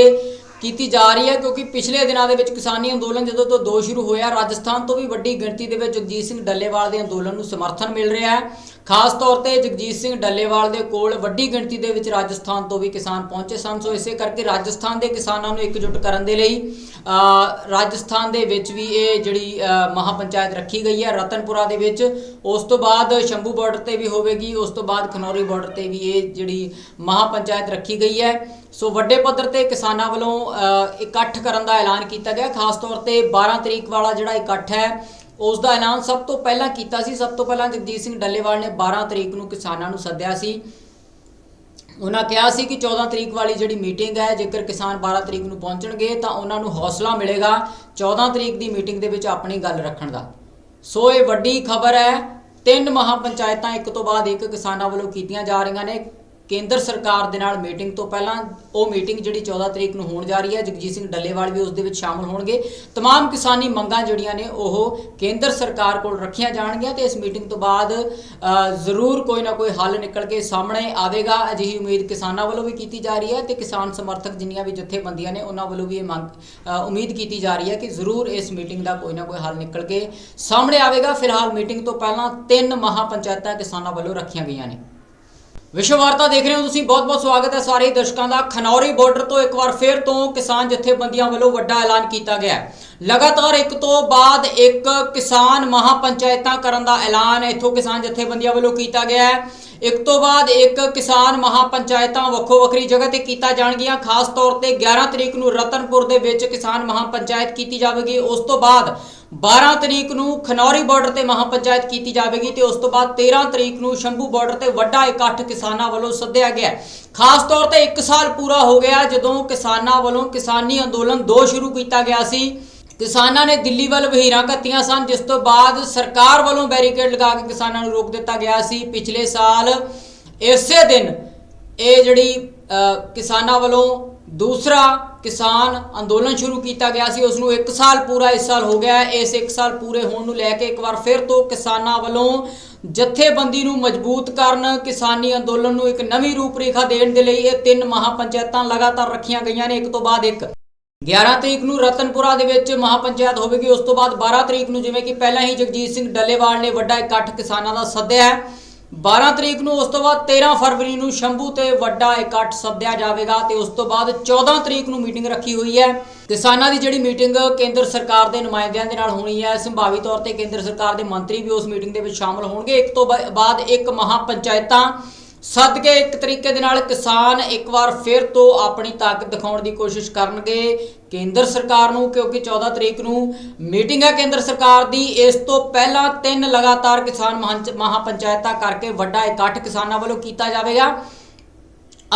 ਕੀਤੀ ਜਾ ਰਹੀ ਹੈ ਕਿਉਂਕਿ ਪਿਛਲੇ ਦਿਨਾਂ ਦੇ ਵਿੱਚ ਕਿਸਾਨੀ ਅੰਦੋਲਨ ਜਦੋਂ ਤੋਂ ਦੋ ਸ਼ੁਰੂ ਹੋਇਆ, ਰਾਜਸਥਾਨ ਤੋਂ ਵੀ ਵੱਡੀ ਗਿਣਤੀ ਦੇ ਵਿੱਚ ਜਗਜੀਤ ਸਿੰਘ ਡੱਲੇਵਾਲ ਦੇ ਅੰਦੋਲਨ ਨੂੰ ਸਮਰਥਨ ਮਿਲ ਰਿਹਾ ਹੈ। ਖਾਸ ਤੌਰ ਤੇ ਜਗਜੀਤ ਸਿੰਘ ਡੱਲੇਵਾਲ ਦੇ ਕੋਲ ਵੱਡੀ ਗਿਣਤੀ ਦੇ ਵਿੱਚ ਰਾਜਸਥਾਨ ਤੋਂ ਵੀ ਕਿਸਾਨ ਪਹੁੰਚੇ ਸਨ। ਸੋ ਇਸੇ ਕਰਕੇ ਰਾਜਸਥਾਨ ਦੇ ਕਿਸਾਨਾਂ ਨੂੰ ਇਕਜੁੱਟ ਕਰਨ ਦੇ ਲਈ ਰਾਜਸਥਾਨ ਦੇ ਵਿੱਚ ਵੀ ਇਹ ਜਿਹੜੀ ਅ, ਮਹਾਪੰਚਾਇਤ ਰੱਖੀ ਗਈ ਹੈ। ਰਤਨਪੁਰਾ ਦੇ ਵਿੱਚ ਉਸ ਤੋਂ ਬਾਅਦ ਸ਼ੰਭੂ ਬਾਰਡਰ ਤੇ ਵੀ ਹੋਵੇਗੀ ਉਸ ਤੋਂ ਬਾਅਦ ਖਨੌਰੀ ਬਾਰਡਰ ਤੇ ਵੀ ਇਹ ਜਿਹੜੀ ਮਹਾਪੰਚਾਇਤ ਰੱਖੀ ਗਈ ਹੈ। ਸੋ ਵੱਡੇ ਪੱਧਰ ਤੇ ਕਿਸਾਨਾਂ ਵੱਲੋਂ ਇਕੱਠ ਕਰਨ ਦਾ ਐਲਾਨ ਕੀਤਾ ਗਿਆ। ਖਾਸ ਤੌਰ ਤੇ 12 ਤਰੀਕ ਵਾਲਾ ਜਿਹੜਾ ਇਕੱਠ ਹੈ ਉਸ ਦਾ ਐਲਾਨ ਸਭ ਤੋਂ ਪਹਿਲਾਂ ਕੀਤਾ ਸੀ। ਸਭ ਤੋਂ ਪਹਿਲਾਂ ਜਗਜੀਤ ਸਿੰਘ ਡੱਲੇਵਾਲ ਨੇ 12 ਤਰੀਕ ਨੂੰ ਕਿਸਾਨਾਂ ਨੂੰ ਸੱਦਿਆ ਸੀ। ਉਹਨਾਂ ਕਿਹਾ ਸੀ ਕਿ 14 ਤਰੀਕ ਵਾਲੀ ਜਿਹੜੀ ਮੀਟਿੰਗ ਹੈ, ਜੇਕਰ ਕਿਸਾਨ 12 ਤਰੀਕ ਨੂੰ ਪਹੁੰਚਣਗੇ, ਤਾਂ ਉਹਨਾਂ ਨੂੰ ਹੌਸਲਾ ਮਿਲੇਗਾ 14 ਤਰੀਕ ਦੀ ਮੀਟਿੰਗ ਦੇ ਵਿੱਚ ਆਪਣੀ ਗੱਲ ਰੱਖਣ ਦਾ। ਸੋ ਇਹ ਵੱਡੀ ਖਬਰ ਹੈ। ਤਿੰਨ ਮਹਾਪੰਚਾਇਤਾਂ ਇੱਕ ਤੋਂ ਬਾਅਦ ਇੱਕ ਕਿਸਾਨਾਂ ਵੱਲੋਂ ਕੀਤੀਆਂ ਜਾ ਰਹੀਆਂ ਨੇ। ਕੇਂਦਰ ਸਰਕਾਰ ਦੇ ਨਾਲ ਮੀਟਿੰਗ ਤੋਂ ਪਹਿਲਾਂ ਉਹ ਮੀਟਿੰਗ ਜਿਹੜੀ 14 ਤਰੀਕ ਨੂੰ ਹੋਣ ਜਾ ਰਹੀ ਹੈ ਜਗਜੀਤ ਸਿੰਘ ਡੱਲੇਵਾਲ ਵੀ ਉਸ ਦੇ ਵਿੱਚ ਸ਼ਾਮਲ ਹੋਣਗੇ तमाम ਕਿਸਾਨੀ ਮੰਗਾਂ ਜਿਹੜੀਆਂ ਨੇ ਉਹ ਕੇਂਦਰ ਸਰਕਾਰ ਕੋਲ ਰੱਖੀਆਂ ਜਾਣਗੀਆਂ ਤੇ ਇਸ ਮੀਟਿੰਗ ਤੋਂ ਬਾਅਦ ਅ, ਜ਼ਰੂਰ ਕੋਈ ਨਾ ਕੋਈ ਹੱਲ ਨਿਕਲ ਕੇ ਸਾਹਮਣੇ ਆਵੇਗਾ ਅਜਿਹੀ ਉਮੀਦ ਕਿਸਾਨਾਂ ਵੱਲੋਂ ਵੀ ਕੀਤੀ ਜਾ ਰਹੀ ਹੈ ਤੇ ਕਿਸਾਨ ਸਮਰਥਕ ਜਿੰਨੀਆਂ ਵੀ ਜਥੇਬੰਦੀਆਂ ਨੇ ਉਹਨਾਂ ਵੱਲੋਂ ਵੀ ਇਹ ਮੰਗ ਅ, ਉਮੀਦ ਕੀਤੀ ਜਾ ਰਹੀ ਹੈ ਕਿ ਜ਼ਰੂਰ ਇਸ ਮੀਟਿੰਗ ਦਾ ਕੋਈ ਨਾ ਕੋਈ ਹੱਲ ਨਿਕਲ ਕੇ ਸਾਹਮਣੇ ਆਵੇਗਾ ਫਿਲਹਾਲ ਮੀਟਿੰਗ ਤੋਂ ਪਹਿਲਾਂ ਤਿੰਨ ਮਹਾਪੰਚਾਇਤਾਂ ਕਿਸਾਨਾਂ ਵੱਲੋਂ ਰੱਖੀਆਂ ਗਈਆਂ ਨੇ ਵਿਸ਼ਵ ਵਾਰਤਾ ਦੇਖ ਰਹੇ ਹੋ ਤੁਸੀਂ ਬਹੁਤ-ਬਹੁਤ ਸਵਾਗਤ ਹੈ ਸਾਰੇ ਦਰਸ਼ਕਾਂ ਦਾ। ਖਨੌਰੀ ਬਾਰਡਰ ਤੋਂ ਇੱਕ ਵਾਰ ਫਿਰ ਤੋਂ ਕਿਸਾਨ ਜਥੇਬੰਦੀਆਂ ਵੱਲੋਂ ਵੱਡਾ ਐਲਾਨ ਕੀਤਾ ਗਿਆ ਹੈ। ਲਗਾਤਾਰ ਇੱਕ ਤੋਂ ਬਾਅਦ ਇੱਕ ਕਿਸਾਨ ਮਹਾਪੰਚਾਇਤਾਂ ਕਰਨ ਦਾ ਐਲਾਨ ਇੱਥੋਂ ਕਿਸਾਨ ਜਥੇਬੰਦੀਆਂ ਵੱਲੋਂ ਕੀਤਾ ਗਿਆ ਹੈ। ਇੱਕ ਤੋਂ ਬਾਅਦ ਇੱਕ ਕਿਸਾਨ ਮਹਾਪੰਚਾਇਤਾਂ ਵੱਖੋ ਵੱਖਰੀ ਜਗ੍ਹਾ ਤੇ ਕੀਤਾ ਜਾਣਗੀਆਂ। ਖਾਸ ਤੌਰ ਤੇ 11 ਤਰੀਕ ਨੂੰ ਰਤਨਪੁਰ ਦੇ ਵਿੱਚ ਕਿਸਾਨ ਮਹਾਪੰਚਾਇਤ ਕੀਤੀ ਜਾਵੇਗੀ। ਉਸ ਤੋਂ ਬਾਅਦ 12 ਤਰੀਕ ਨੂੰ ਖਨੌਰੀ ਬਾਰਡਰ ਤੇ ਮਹਾਪੰਚਾਇਤ ਕੀਤੀ ਜਾਵੇਗੀ ਤੇ ਉਸ ਤੋਂ ਬਾਅਦ 13 ਤਰੀਕ ਨੂੰ ਸ਼ੰਭੂ ਬਾਰਡਰ ਤੇ ਵੱਡਾ ਇਕੱਠ ਕਿਸਾਨਾਂ ਵੱਲੋਂ ਸੱਦਿਆ ਗਿਆ ਖਾਸ ਤੌਰ ਤੇ 1 ਸਾਲ ਪੂਰਾ ਹੋ ਗਿਆ ਜਦੋਂ ਕਿਸਾਨਾਂ ਵੱਲੋਂ ਕਿਸਾਨੀ ਅੰਦੋਲਨ ਦੋ ਸ਼ੁਰੂ ਕੀਤਾ ਗਿਆ ਸੀ। ਕਿਸਾਨਾਂ ਨੇ ਦਿੱਲੀ ਵੱਲ ਵਹੀਰਾਂ ਕੱਤੀਆਂ ਸਨ, ਜਿਸ ਤੋਂ ਬਾਅਦ ਸਰਕਾਰ ਵੱਲੋਂ ਬੈਰੀਕੇਡ ਲਗਾ ਕੇ ਕਿਸਾਨਾਂ ਨੂੰ ਰੋਕ ਦਿੱਤਾ ਗਿਆ ਸੀ। ਪਿਛਲੇ ਸਾਲ ਇਸੇ ਦਿਨ ਇਹ ਜਿਹੜੀ ਕਿਸਾਨਾਂ ਵੱਲੋਂ ਦੂਸਰਾ ਕਿਸਾਨ ਅੰਦੋਲਨ ਸ਼ੁਰੂ ਕੀਤਾ ਗਿਆ ਸੀ ਉਸ ਨੂੰ 1 ਸਾਲ ਪੂਰਾ ਇਸ ਸਾਲ ਹੋ ਗਿਆ ਇਸ 1 ਸਾਲ ਪੂਰੇ ਹੋਣ ਨੂੰ ਲੈ ਕੇ ਇੱਕ ਵਾਰ ਫਿਰ ਤੋਂ ਕਿਸਾਨਾਂ ਵੱਲੋਂ ਜਥੇਬੰਦੀ ਨੂੰ ਮਜ਼ਬੂਤ ਕਰਨ, ਕਿਸਾਨੀ ਅੰਦੋਲਨ ਨੂੰ ਇੱਕ ਨਵੀਂ ਰੂਪਰੇਖਾ ਦੇਣ ਦੇ ਲਈ ਇਹ ਤਿੰਨ ਮਹਾਪੰਚਾਇਤਾਂ ਲਗਾਤਾਰ ਰੱਖੀਆਂ ਗਈਆਂ ਨੇ। ਇੱਕ ਤੋਂ ਬਾਅਦ ਇੱਕ। 11 ਤਰੀਕ ਨੂੰ ਰਤਨਪੁਰਾ ਦੇ ਵਿੱਚ ਮਹਾਪੰਚਾਇਤ ਹੋਵੇਗੀ। ਉਸ ਤੋਂ ਬਾਅਦ 12 ਤਰੀਕ ਨੂੰ ਜਿਵੇਂ ਕਿ ਪਹਿਲਾਂ ਹੀ ਜਗਜੀਤ ਸਿੰਘ ਡੱਲੇਵਾਲ ਨੇ ਵੱਡਾ ਇਕੱਠ ਕਿਸਾਨਾਂ ਦਾ ਸੱਦਿਆ ਹੈ। 12 ਤਰੀਕ ਨੂੰ, ਉਸ ਤੋਂ ਬਾਅਦ 13 ਫਰਵਰੀ ਨੂੰ ਸ਼ੰਭੂ ਤੇ ਵੱਡਾ ਇਕੱਠ ਸੱਦਿਆ ਜਾਵੇਗਾ ਤੇ ਉਸ ਤੋਂ ਬਾਅਦ 14 ਤਰੀਕ ਨੂੰ ਮੀਟਿੰਗ ਰੱਖੀ ਹੋਈ ਹੈ। ਕਿਸਾਨਾਂ ਦੀ ਜਿਹੜੀ ਮੀਟਿੰਗ ਕੇਂਦਰ ਸਰਕਾਰ ਦੇ ਨੁਮਾਇੰਦਿਆਂ ਦੇ ਨਾਲ ਹੋਣੀ ਹੈ। ਸੰਭਾਵੀ ਤੌਰ ਤੇ ਕੇਂਦਰ ਸਰਕਾਰ ਦੇ ਮੰਤਰੀ ਵੀ ਉਸ ਮੀਟਿੰਗ ਦੇ ਵਿੱਚ ਸ਼ਾਮਲ ਹੋਣਗੇ। ਇੱਕ ਤੋਂ ਬਾ- ਬਾਅਦ ਇੱਕ ਮਹਾਪੰਚਾਇਤਾਂ ਪੰਚਾਇਤਾਂ ਕੇ ਇੱਕ ਤਰੀਕੇ ਦੇ ਨਾਲ ਕਿਸਾਨ ਇੱਕ ਵਾਰ ਫਿਰ ਤੋਂ ਆਪਣੀ ਤਾਕਤ ਦਿਖਾਉਣ ਦੀ ਕੋਸ਼ਿਸ਼ ਕਰਨਗੇ। ਕੇਂਦਰ ਸਰਕਾਰ ਨੂੰ, ਕਿਉਂਕਿ 14 ਤਰੀਕ ਨੂੰ ਮੀਟਿੰਗ ਹੈ ਕੇਂਦਰ ਸਰਕਾਰ ਦੀ, ਇਸ ਤੋਂ ਪਹਿਲਾਂ ਤਿੰਨ ਲਗਾਤਾਰ ਕਿਸਾਨ ਮਹਾਂ- ਮਹਾਪੰਚਾਇਤਾਂ ਕਰਕੇ ਵੱਡਾ ਇਕੱਠ ਕਿਸਾਨਾਂ ਵੱਲੋਂ ਕੀਤਾ ਜਾਵੇਗਾ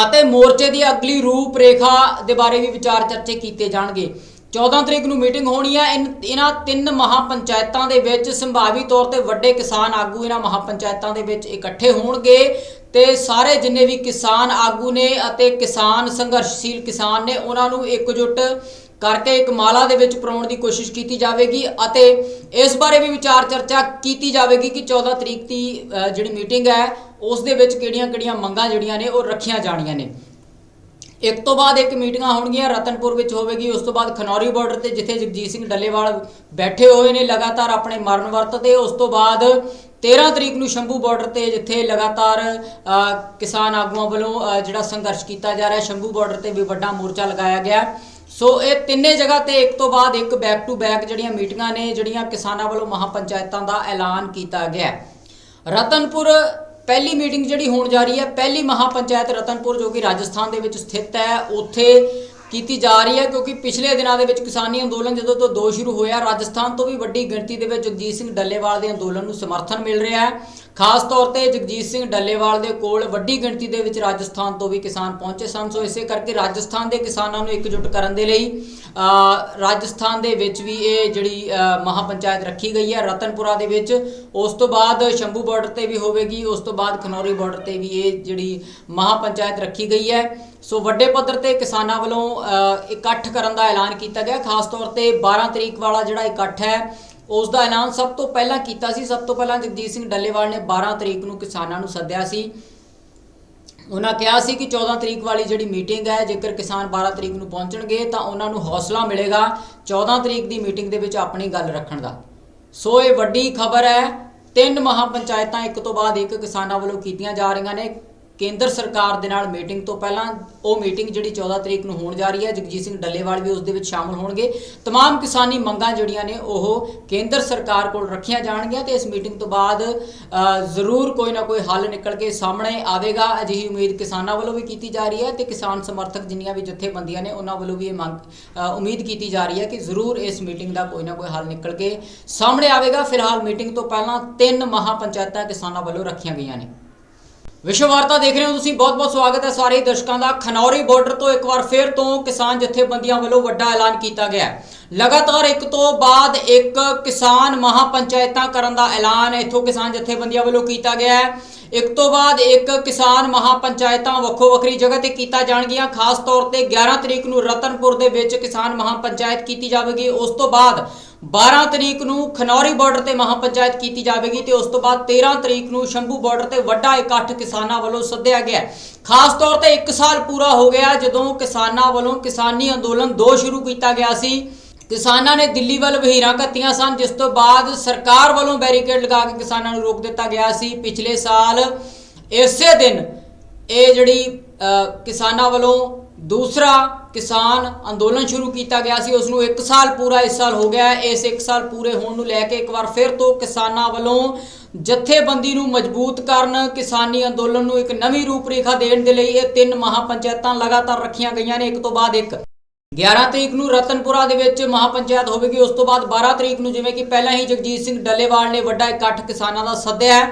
ਅਤੇ ਮੋਰਚੇ ਦੀ ਅਗਲੀ ਰੂਪਰੇਖਾ ਦੇ ਬਾਰੇ ਵੀ ਵਿਚਾਰ ਚਰਚੇ ਕੀਤੇ ਜਾਣਗੇ। 14 ਤਰੀਕ ਨੂੰ ਮੀਟਿੰਗ ਹੋਣੀ ਹੈ। ਇਨ- ਇਹਨਾਂ ਤਿੰਨ ਮਹਾਪੰਚਾਇਤਾਂ ਦੇ ਵਿੱਚ ਸੰਭਾਵੀ ਤੌਰ ਤੇ ਵੱਡੇ ਕਿਸਾਨ ਆਗੂ ਇਹਨਾਂ ਮਹਾਪੰਚਾਇਤਾਂ ਦੇ ਵਿੱਚ ਇਕੱਠੇ ਹੋਣਗੇ। ਤੇ ਸਾਰੇ ਜਿੰਨੇ ਵੀ ਕਿਸਾਨ ਆਗੂ ਨੇ ਅਤੇ ਕਿਸਾਨ ਸੰਘਰਸ਼ਸ਼ੀਲ ਕਿਸਾਨ ਨੇ, ਉਹਨਾਂ ਨੂੰ ਇਕਜੁੱਟ ਕਰਕੇ ਇੱਕ ਮਾਲਾ ਦੇ ਵਿੱਚ ਪਰਾਉਣ ਦੀ ਕੋਸ਼ਿਸ਼ ਕੀਤੀ ਜਾਵੇਗੀ ਅਤੇ ਇਸ ਬਾਰੇ ਵੀ ਵਿਚਾਰ ਚਰਚਾ ਕੀਤੀ ਜਾਵੇਗੀ ਕਿ 14 ਤਰੀਕ ਦੀ ਜਿਹੜੀ ਮੀਟਿੰਗ ਹੈ, ਉਸ ਦੇ ਵਿੱਚ ਕਿਹੜੀਆਂ-ਕਿਹੜੀਆਂ ਮੰਗਾਂ ਜਿਹੜੀਆਂ ਨੇ, ਉਹ ਰੱਖੀਆਂ ਜਾਣੀਆਂ ਨੇ। ਇੱਕ ਤੋਂ ਬਾਅਦ ਇੱਕ ਮੀਟਿੰਗਾਂ ਹੋਣਗੀਆਂ, ਰਤਨਪੁਰ ਵਿੱਚ ਹੋਵੇਗੀ, ਉਸ ਤੋਂ ਬਾਅਦ ਖਨੌਰੀ ਬਾਰਡਰ ਤੇ ਜਿੱਥੇ ਜਗਜੀਤ ਸਿੰਘ ਡੱਲੇਵਾਲ ਬੈਠੇ ਹੋਏ ਨੇ ਲਗਾਤਾਰ ਆਪਣੇ ਮਰਨ ਵਰਤ ਤੇ, ਉਸ ਤੋਂ ਬਾਅਦ 13 ਤਰੀਕ ਨੂੰ ਸ਼ੰਭੂ ਬਾਰਡਰ ਤੇ ਜਿੱਥੇ ਲਗਾਤਾਰ ਕਿਸਾਨ ਆਗੂਆਂ ਵੱਲੋਂ ਜਿਹੜਾ ਸੰਘਰਸ਼ ਕੀਤਾ ਜਾ ਰਿਹਾ, ਸ਼ੰਭੂ ਬਾਰਡਰ ਤੇ ਵੀ ਵੱਡਾ ਮੋਰਚਾ ਲਗਾਇਆ ਗਿਆ। ਸੋ ਇਹ ਤਿੰਨੇ ਜਗ੍ਹਾ ਤੇ ਇੱਕ ਤੋਂ ਬਾਅਦ ਇੱਕ ਬੈਕ ਟੂ ਬੈਕ ਜਿਹੜੀਆਂ ਮੀਟਿੰਗਾਂ ਨੇ, ਜਿਹੜੀਆਂ ਕਿਸਾਨਾਂ ਵੱਲੋਂ ਮਹਾਪੰਚਾਇਤਾਂ ਦਾ ਐਲਾਨ ਕੀਤਾ ਗਿਆ। ਰਤਨਪੁਰ ਪਹਿਲੀ ਮੀਟਿੰਗ ਜਿਹੜੀ ਹੋਣ ਜਾ ਰਹੀ ਹੈ, ਪਹਿਲੀ ਮਹਾਪੰਚਾਇਤ ਰਤਨਪੁਰ ਜੋ ਕਿ ਰਾਜਸਥਾਨ ਦੇ ਵਿੱਚ ਸਥਿਤ ਹੈ, ਉੱਥੇ ਕੀਤੀ ਜਾ ਰਹੀ ਹੈ ਕਿਉਂਕਿ ਪਿਛਲੇ ਦਿਨਾਂ ਦੇ ਵਿੱਚ ਕਿਸਾਨੀ ਅੰਦੋਲਨ ਜਦੋਂ ਤੋਂ ਦੋ ਸ਼ੁਰੂ ਹੋਇਆ, ਰਾਜਸਥਾਨ ਤੋਂ ਵੀ ਵੱਡੀ ਗਿਣਤੀ ਦੇ ਵਿੱਚ ਜਗਜੀਤ ਸਿੰਘ ਡੱਲੇਵਾਲ ਦੇ ਅੰਦੋਲਨ ਨੂੰ ਸਮਰਥਨ ਮਿਲ ਰਿਹਾ ਹੈ। ਖਾਸ ਤੌਰ ਤੇ ਜਗਜੀਤ ਸਿੰਘ ਡੱਲੇਵਾਲ ਦੇ ਕੋਲ ਵੱਡੀ ਗਿਣਤੀ ਦੇ ਵਿੱਚ ਰਾਜਸਥਾਨ ਤੋਂ ਵੀ ਕਿਸਾਨ ਪਹੁੰਚੇ ਸਨ। ਸੋ ਇਸੇ ਕਰਕੇ ਰਾਜਸਥਾਨ ਦੇ ਕਿਸਾਨਾਂ ਨੂੰ ਇਕਜੁੱਟ ਕਰਨ ਦੇ ਲਈ ਰਾਜਸਥਾਨ ਦੇ ਵਿੱਚ ਵੀ ਇਹ ਜਿਹੜੀ ਅ, ਮਹਾਪੰਚਾਇਤ ਰੱਖੀ ਗਈ ਹੈ। ਰਤਨਪੁਰਾ ਦੇ ਵਿੱਚ ਉਸ ਤੋਂ ਬਾਅਦ ਸ਼ੰਭੂ ਬਾਰਡਰ ਤੇ ਵੀ ਹੋਵੇਗੀ ਉਸ ਤੋਂ ਬਾਅਦ ਖਨੌਰੀ ਬਾਰਡਰ ਤੇ ਵੀ ਇਹ ਜਿਹੜੀ ਮਹਾਪੰਚਾਇਤ ਰੱਖੀ ਗਈ ਹੈ। ਸੋ ਵੱਡੇ ਪੱਧਰ ਤੇ ਕਿਸਾਨਾਂ ਵੱਲੋਂ ਇਕੱਠ ਕਰਨ ਦਾ ਐਲਾਨ ਕੀਤਾ ਗਿਆ। ਖਾਸ ਤੌਰ ਤੇ 12 ਤਰੀਕ ਵਾਲਾ ਜਿਹੜਾ ਇਕੱਠ ਹੈ ਉਸ ਦਾ ਐਲਾਨ ਸਭ ਤੋਂ ਪਹਿਲਾਂ ਕੀਤਾ ਸੀ, ਸਭ ਤੋਂ ਪਹਿਲਾਂ ਜਗਜੀਤ ਸਿੰਘ ਡੱਲੇਵਾਲ ਨੇ 12 ਤਰੀਕ ਨੂੰ ਕਿਸਾਨਾਂ ਨੂੰ ਸੱਦਿਆ ਸੀ। ਉਹਨਾਂ ਕਿਹਾ ਸੀ ਕਿ 14 ਤਰੀਕ ਵਾਲੀ ਜਿਹੜੀ ਮੀਟਿੰਗ ਹੈ, ਜੇਕਰ ਕਿਸਾਨ 12 ਤਰੀਕ ਨੂੰ ਪਹੁੰਚਣਗੇ, ਤਾਂ ਉਹਨਾਂ ਨੂੰ ਹੌਸਲਾ ਮਿਲੇਗਾ 14 ਤਰੀਕ ਦੀ ਮੀਟਿੰਗ ਦੇ ਵਿੱਚ ਆਪਣੀ ਗੱਲ ਰੱਖਣ ਦਾ। ਸੋ ਇਹ ਵੱਡੀ ਖਬਰ ਹੈ, ਤਿੰਨ ਮਹਾਪੰਚਾਇਤਾਂ ਇੱਕ ਤੋਂ ਬਾਅਦ ਇੱਕ ਕਿਸਾਨਾਂ ਵੱਲੋਂ ਕੀਤੀਆਂ ਜਾ ਰਹੀਆਂ ਨੇ। ਕੇਂਦਰ ਸਰਕਾਰ ਦੇ ਨਾਲ ਮੀਟਿੰਗ ਤੋਂ ਪਹਿਲਾਂ ਉਹ ਮੀਟਿੰਗ ਜਿਹੜੀ 14 ਤਰੀਕ ਨੂੰ ਹੋਣ ਜਾ ਰਹੀ ਹੈ ਜਗਜੀਤ ਸਿੰਘ ਡੱਲੇਵਾਲ ਵੀ ਉਸ ਦੇ ਵਿੱਚ ਸ਼ਾਮਲ ਹੋਣਗੇ तमाम ਕਿਸਾਨੀ ਮੰਗਾਂ ਜਿਹੜੀਆਂ ਨੇ ਉਹ ਕੇਂਦਰ ਸਰਕਾਰ ਕੋਲ ਰੱਖੀਆਂ ਜਾਣਗੀਆਂ ਤੇ ਇਸ ਮੀਟਿੰਗ ਤੋਂ ਬਾਅਦ ਅ, ਜ਼ਰੂਰ ਕੋਈ ਨਾ ਕੋਈ ਹੱਲ ਨਿਕਲ ਕੇ ਸਾਹਮਣੇ ਆਵੇਗਾ ਅਜਿਹੀ ਉਮੀਦ ਕਿਸਾਨਾਂ ਵੱਲੋਂ ਵੀ ਕੀਤੀ ਜਾ ਰਹੀ ਹੈ ਤੇ ਕਿਸਾਨ ਸਮਰਥਕ ਜਿੰਨੀਆਂ ਵੀ ਜਥੇਬੰਦੀਆਂ ਨੇ ਉਹਨਾਂ ਵੱਲੋਂ ਵੀ ਇਹ ਮੰਗ ਅ, ਉਮੀਦ ਕੀਤੀ ਜਾ ਰਹੀ ਹੈ ਕਿ ਜ਼ਰੂਰ ਇਸ ਮੀਟਿੰਗ ਦਾ ਕੋਈ ਨਾ ਕੋਈ ਹੱਲ ਨਿਕਲ ਕੇ ਸਾਹਮਣੇ ਆਵੇਗਾ ਫਿਲਹਾਲ ਮੀਟਿੰਗ ਤੋਂ ਪਹਿਲਾਂ ਤਿੰਨ ਮਹਾਪੰਚਾਇਤਾਂ ਕਿਸਾਨਾਂ ਵੱਲੋਂ ਰੱਖੀਆਂ ਗਈਆਂ ਨੇ ਵਿਸ਼ਵ ਵਾਰਤਾ ਦੇਖ ਰਹੇ ਹੋ ਤੁਸੀਂ ਬਹੁਤ-ਬਹੁਤ ਸਵਾਗਤ ਹੈ ਸਾਰੇ ਹੀ ਦਰਸ਼ਕਾਂ ਦਾ। ਖਨੌਰੀ ਬਾਰਡਰ ਤੋਂ ਇੱਕ ਵਾਰ ਫਿਰ ਤੋਂ ਕਿਸਾਨ ਜਥੇਬੰਦੀਆਂ ਵੱਲੋਂ ਵੱਡਾ ਐਲਾਨ ਕੀਤਾ ਗਿਆ ਹੈ। ਲਗਾਤਾਰ ਇੱਕ ਤੋਂ ਬਾਅਦ ਇੱਕ ਕਿਸਾਨ ਮਹਾਪੰਚਾਇਤਾਂ ਕਰਨ ਦਾ ਐਲਾਨ ਇੱਥੋਂ ਕਿਸਾਨ ਜਥੇਬੰਦੀਆਂ ਵੱਲੋਂ ਕੀਤਾ ਗਿਆ ਹੈ। ਇੱਕ ਤੋਂ ਬਾਅਦ ਇੱਕ ਕਿਸਾਨ ਮਹਾਪੰਚਾਇਤਾਂ ਵੱਖੋ ਵੱਖਰੀ ਜਗ੍ਹਾ ਤੇ ਕੀਤਾ ਜਾਣਗੀਆਂ। ਖਾਸ ਤੌਰ ਤੇ 11 ਤਰੀਕ ਨੂੰ ਰਤਨਪੁਰ ਦੇ ਵਿੱਚ ਕਿਸਾਨ ਮਹਾਪੰਚਾਇਤ ਕੀਤੀ ਜਾਵੇਗੀ। ਉਸ ਤੋਂ ਬਾਅਦ 12 ਤਰੀਕ ਨੂੰ ਖਨੌਰੀ ਬਾਰਡਰ ਤੇ ਮਹਾਪੰਚਾਇਤ ਕੀਤੀ ਜਾਵੇਗੀ ਤੇ ਉਸ ਤੋਂ ਬਾਅਦ 13 ਤਰੀਕ ਨੂੰ ਸ਼ੰਭੂ ਬਾਰਡਰ ਤੇ ਵੱਡਾ ਇਕੱਠ ਕਿਸਾਨਾਂ ਵੱਲੋਂ ਸੱਦਿਆ ਗਿਆ ਖਾਸ ਤੌਰ ਤੇ 1 ਸਾਲ ਪੂਰਾ ਹੋ ਗਿਆ ਜਦੋਂ ਕਿਸਾਨਾਂ ਵੱਲੋਂ ਕਿਸਾਨੀ ਅੰਦੋਲਨ ਦੋ ਸ਼ੁਰੂ ਕੀਤਾ ਗਿਆ ਸੀ। ਕਿਸਾਨਾਂ ਨੇ ਦਿੱਲੀ ਵੱਲ ਵਹੀਰਾਂ ਘੱਤੀਆਂ ਸਨ, ਜਿਸ ਤੋਂ ਬਾਅਦ ਸਰਕਾਰ ਵੱਲੋਂ ਬੈਰੀਕੇਡ ਲਗਾ ਕੇ ਕਿਸਾਨਾਂ ਨੂੰ ਰੋਕ ਦਿੱਤਾ ਗਿਆ ਸੀ। ਪਿਛਲੇ ਸਾਲ ਇਸੇ ਦਿਨ ਇਹ ਜਿਹੜੀ ਕਿਸਾਨਾਂ ਵੱਲੋਂ ਦੂਸਰਾ ਕਿਸਾਨ ਅੰਦੋਲਨ ਸ਼ੁਰੂ ਕੀਤਾ ਗਿਆ ਸੀ ਉਸ ਨੂੰ 1 ਸਾਲ ਪੂਰਾ ਇਸ ਸਾਲ ਹੋ ਗਿਆ ਇਸ 1 ਸਾਲ ਪੂਰੇ ਹੋਣ ਨੂੰ ਲੈ ਕੇ ਇੱਕ ਵਾਰ ਫਿਰ ਤੋਂ ਕਿਸਾਨਾਂ ਵੱਲੋਂ ਜਥੇਬੰਦੀ ਨੂੰ ਮਜ਼ਬੂਤ ਕਰਨ, ਕਿਸਾਨੀ ਅੰਦੋਲਨ ਨੂੰ ਇੱਕ ਨਵੀਂ ਰੂਪਰੇਖਾ ਦੇਣ ਦੇ ਲਈ ਇਹ ਤਿੰਨ ਮਹਾਪੰਚਾਇਤਾਂ ਲਗਾਤਾਰ ਰੱਖੀਆਂ ਗਈਆਂ ਨੇ, ਇੱਕ ਤੋਂ ਬਾਅਦ ਇੱਕ। 11 ਤਰੀਕ ਨੂੰ ਰਤਨਪੁਰਾ ਦੇ ਵਿੱਚ ਮਹਾਪੰਚਾਇਤ ਹੋਵੇਗੀ, ਉਸ ਤੋਂ ਬਾਅਦ 12 ਤਰੀਕ ਨੂੰ ਜਿਵੇਂ ਕਿ ਪਹਿਲਾਂ ਹੀ ਜਗਜੀਤ ਸਿੰਘ ਡੱਲੇਵਾਲ ਨੇ ਵੱਡਾ ਇਕੱਠ ਕਿਸਾਨਾਂ ਦਾ ਸੱਦਿਆ ਹੈ।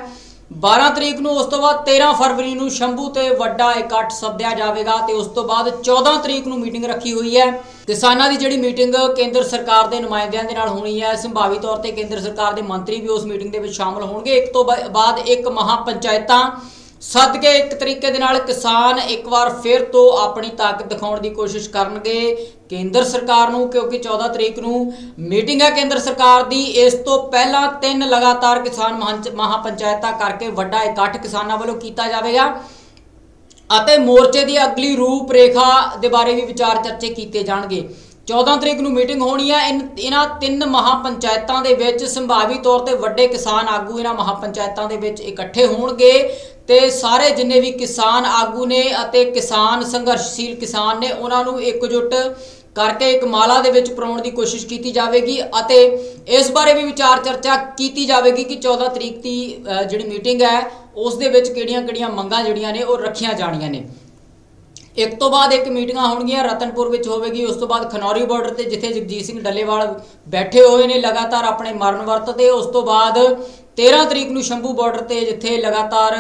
12 ਤਰੀਕ ਨੂੰ, ਉਸ ਤੋਂ ਬਾਅਦ 13 ਫਰਵਰੀ ਨੂੰ ਸ਼ੰਭੂ ਤੇ ਵੱਡਾ ਇਕੱਠ ਸੱਦਿਆ ਜਾਵੇਗਾ ਤੇ ਉਸ ਤੋਂ ਬਾਅਦ 14 ਤਰੀਕ ਨੂੰ ਮੀਟਿੰਗ ਰੱਖੀ ਹੋਈ ਹੈ। ਕਿਸਾਨਾਂ ਦੀ ਜਿਹੜੀ ਮੀਟਿੰਗ ਕੇਂਦਰ ਸਰਕਾਰ ਦੇ ਨੁਮਾਇੰਦਿਆਂ ਦੇ ਨਾਲ ਹੋਣੀ ਹੈ। ਸੰਭਾਵੀ ਤੌਰ ਤੇ ਕੇਂਦਰ ਸਰਕਾਰ ਦੇ ਮੰਤਰੀ ਵੀ ਉਸ ਮੀਟਿੰਗ ਦੇ ਵਿੱਚ ਸ਼ਾਮਲ ਹੋਣਗੇ। ਇੱਕ ਤੋਂ ਬਾ- ਬਾਅਦ ਇੱਕ ਮਹਾਪੰਚਾਇਤਾਂ ਪੰਚਾਇਤਾਂ ਕੇ ਇੱਕ ਤਰੀਕੇ ਦੇ ਨਾਲ ਕਿਸਾਨ ਇੱਕ ਵਾਰ ਫਿਰ ਤੋਂ ਆਪਣੀ ਤਾਕਤ ਦਿਖਾਉਣ ਦੀ ਕੋਸ਼ਿਸ਼ ਕਰਨਗੇ। ਕੇਂਦਰ ਸਰਕਾਰ ਨੂੰ, ਕਿਉਂਕਿ 14 ਤਰੀਕ ਨੂੰ ਮੀਟਿੰਗ ਹੈ ਕੇਂਦਰ ਸਰਕਾਰ ਦੀ, ਇਸ ਤੋਂ ਪਹਿਲਾਂ ਤਿੰਨ ਲਗਾਤਾਰ ਕਿਸਾਨ ਮਹਾਂ- ਮਹਾਪੰਚਾਇਤਾਂ ਕਰਕੇ ਵੱਡਾ ਇਕੱਠ ਕਿਸਾਨਾਂ ਵੱਲੋਂ ਕੀਤਾ ਜਾਵੇਗਾ। ਅਤੇ ਮੋਰਚੇ ਦੀ ਅਗਲੀ ਰੂਪਰੇਖਾ ਦੇ ਬਾਰੇ ਵੀ ਵਿਚਾਰ ਚਰਚੇ ਕੀਤੇ ਜਾਣਗੇ। 14 ਤਰੀਕ ਨੂੰ ਮੀਟਿੰਗ ਹੋਣੀ ਹੈ। ਇਨ, ਇਹਨਾਂ ਤਿੰਨ ਮਹਾਪੰਚਾਇਤਾਂ ਦੇ ਵਿੱਚ ਸੰਭਾਵੀ ਤੌਰ ਤੇ ਵੱਡੇ ਕਿਸਾਨ ਆਗੂ ਇਹਨਾਂ ਮਹਾਪੰਚਾਇਤਾਂ ਦੇ ਵਿੱਚ ਇਕੱਠੇ ਹੋਣਗੇ। ਤੇ ਸਾਰੇ ਜਿੰਨੇ ਵੀ ਕਿਸਾਨ ਆਗੂ ਨੇ ਅਤੇ ਕਿਸਾਨ ਸੰਘਰਸ਼ਸ਼ੀਲ ਕਿਸਾਨ ਨੇ, ਉਹਨਾਂ ਨੂੰ ਇਕਜੁੱਟ ਕਰਕੇ ਇੱਕ ਮਾਲਾ ਦੇ ਵਿੱਚ ਪਰਾਉਣ ਦੀ ਕੋਸ਼ਿਸ਼ ਕੀਤੀ ਜਾਵੇਗੀ ਅਤੇ ਇਸ ਬਾਰੇ ਵੀ ਵਿਚਾਰ ਚਰਚਾ ਕੀਤੀ ਜਾਵੇਗੀ ਕਿ 14 ਤਰੀਕ ਦੀ ਜਿਹੜੀ ਮੀਟਿੰਗ ਹੈ, ਉਸ ਦੇ ਵਿੱਚ ਕਿਹੜੀਆਂ-ਕਿਹੜੀਆਂ ਮੰਗਾਂ ਜਿਹੜੀਆਂ ਨੇ, ਉਹ ਰੱਖੀਆਂ ਜਾਣੀਆਂ ਨੇ। ਇੱਕ ਤੋਂ ਬਾਅਦ ਇੱਕ ਮੀਟਿੰਗਾਂ ਹੋਣਗੀਆਂ, ਰਤਨਪੁਰ ਵਿੱਚ ਹੋਵੇਗੀ, ਉਸ ਤੋਂ ਬਾਅਦ ਖਨੌਰੀ ਬਾਰਡਰ ਤੇ ਜਿੱਥੇ ਜਗਜੀਤ ਸਿੰਘ ਡੱਲੇਵਾਲ ਬੈਠੇ ਹੋਏ ਨੇ, ਲਗਾਤਾਰ ਆਪਣੇ ਮਰਨ ਵਰਤ ਤੇ, ਉਸ ਤੋਂ ਬਾਅਦ 13 ਤਰੀਕ ਨੂੰ ਸ਼ੰਭੂ ਬਾਰਡਰ ਤੇ ਜਿੱਥੇ ਲਗਾਤਾਰ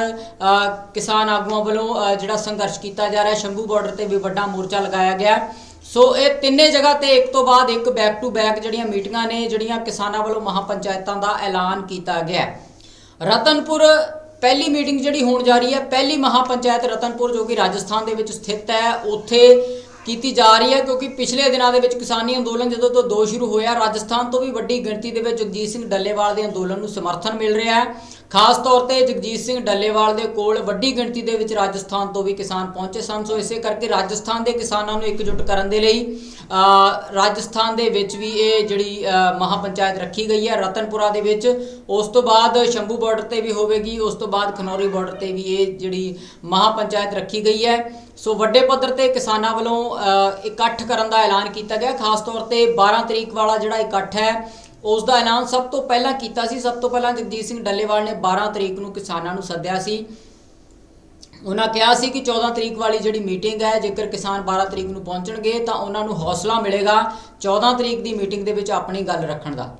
ਕਿਸਾਨ ਆਗੂਆਂ ਵੱਲੋਂ ਜਿਹੜਾ ਸੰਘਰਸ਼ ਕੀਤਾ ਜਾ ਰਿਹਾ, ਸ਼ੰਭੂ ਬਾਰਡਰ ਤੇ ਵੀ ਵੱਡਾ ਮੋਰਚਾ ਲਗਾਇਆ ਗਿਆ। ਸੋ ਇਹ ਤਿੰਨੇ ਜਗ੍ਹਾ ਤੇ ਇੱਕ ਤੋਂ ਬਾਅਦ ਇੱਕ ਬੈਕ ਟੂ ਬੈਕ ਜਿਹੜੀਆਂ ਮੀਟਿੰਗਾਂ ਨੇ, ਜਿਹੜੀਆਂ ਕਿਸਾਨਾਂ ਵੱਲੋਂ ਮਹਾਪੰਚਾਇਤਾਂ ਦਾ ਐਲਾਨ ਕੀਤਾ ਗਿਆ। ਰਤਨਪੁਰ, ਪਹਿਲੀ ਮੀਟਿੰਗ ਜਿਹੜੀ ਹੋਣ ਜਾ ਰਹੀ ਹੈ, ਪਹਿਲੀ ਮਹਾਪੰਚਾਇਤ ਰਤਨਪੁਰ ਜੋ ਕਿ ਰਾਜਸਥਾਨ ਦੇ ਵਿੱਚ ਸਥਿਤ ਹੈ, ਉੱਥੇ ਕੀਤੀ ਜਾ ਰਹੀ ਹੈ ਕਿਉਂਕਿ ਪਿਛਲੇ ਦਿਨਾਂ ਦੇ ਵਿੱਚ ਕਿਸਾਨੀ ਅੰਦੋਲਨ ਜਦੋਂ ਤੋਂ ਦੋ ਸ਼ੁਰੂ ਹੋਇਆ, ਰਾਜਸਥਾਨ ਤੋਂ ਵੀ ਵੱਡੀ ਗਿਣਤੀ ਦੇ ਵਿੱਚ ਜਗਜੀਤ ਸਿੰਘ ਡੱਲੇਵਾਲ ਦੇ ਅੰਦੋਲਨ ਨੂੰ ਸਮਰਥਨ ਮਿਲ ਰਿਹਾ ਹੈ। ਖਾਸ ਤੌਰ ਤੇ ਜਗਜੀਤ ਸਿੰਘ ਡੱਲੇਵਾਲ ਦੇ ਕੋਲ ਵੱਡੀ ਗਿਣਤੀ ਦੇ ਵਿੱਚ ਰਾਜਸਥਾਨ ਤੋਂ ਵੀ ਕਿਸਾਨ ਪਹੁੰਚੇ ਸਨ। ਸੋ ਇਸੇ ਕਰਕੇ ਰਾਜਸਥਾਨ ਦੇ ਕਿਸਾਨਾਂ ਨੂੰ ਇਕਜੁੱਟ ਕਰਨ ਦੇ ਲਈ ਰਾਜਸਥਾਨ ਦੇ ਵਿੱਚ ਵੀ ਇਹ ਜਿਹੜੀ ਅ, ਮਹਾਪੰਚਾਇਤ ਰੱਖੀ ਗਈ ਹੈ ਰਤਨਪੁਰਾ ਦੇ ਵਿੱਚ। ਉਸ ਤੋਂ ਬਾਅਦ ਸ਼ੰਭੂ ਬਾਰਡਰ ਤੇ ਵੀ ਹੋਵੇਗੀ ਉਸ ਤੋਂ ਬਾਅਦ ਖਨੌਰੀ ਬਾਰਡਰ ਤੇ ਵੀ ਇਹ ਜਿਹੜੀ ਮਹਾਪੰਚਾਇਤ ਰੱਖੀ ਗਈ ਹੈ। ਸੋ ਵੱਡੇ ਪੱਧਰ ਤੇ ਕਿਸਾਨਾਂ ਵੱਲੋਂ ਇਕੱਠ ਕਰਨ ਦਾ ਐਲਾਨ ਕੀਤਾ ਗਿਆ। ਖਾਸ ਤੌਰ ਤੇ 12 ਤਰੀਕ ਵਾਲਾ ਜਿਹੜਾ ਇਕੱਠ ਹੈ ਉਸ ਦਾ ਐਲਾਨ ਸਭ ਤੋਂ ਪਹਿਲਾਂ ਕੀਤਾ ਸੀ। ਸਭ ਤੋਂ ਪਹਿਲਾਂ ਜਗਜੀਤ ਸਿੰਘ ਡੱਲੇਵਾਲ ਨੇ 12 ਤਰੀਕ ਨੂੰ ਕਿਸਾਨਾਂ ਨੂੰ ਸੱਦਿਆ ਸੀ। ਉਹਨਾਂ ਕਿਹਾ ਸੀ ਕਿ 14 ਤਰੀਕ ਵਾਲੀ ਜਿਹੜੀ ਮੀਟਿੰਗ ਹੈ, ਜੇਕਰ ਕਿਸਾਨ 12 ਤਰੀਕ ਨੂੰ ਪਹੁੰਚਣਗੇ, ਤਾਂ ਉਹਨਾਂ ਨੂੰ ਹੌਸਲਾ ਮਿਲੇਗਾ 14 ਤਰੀਕ ਦੀ ਮੀਟਿੰਗ ਦੇ ਵਿੱਚ ਆਪਣੀ ਗੱਲ ਰੱਖਣ ਦਾ।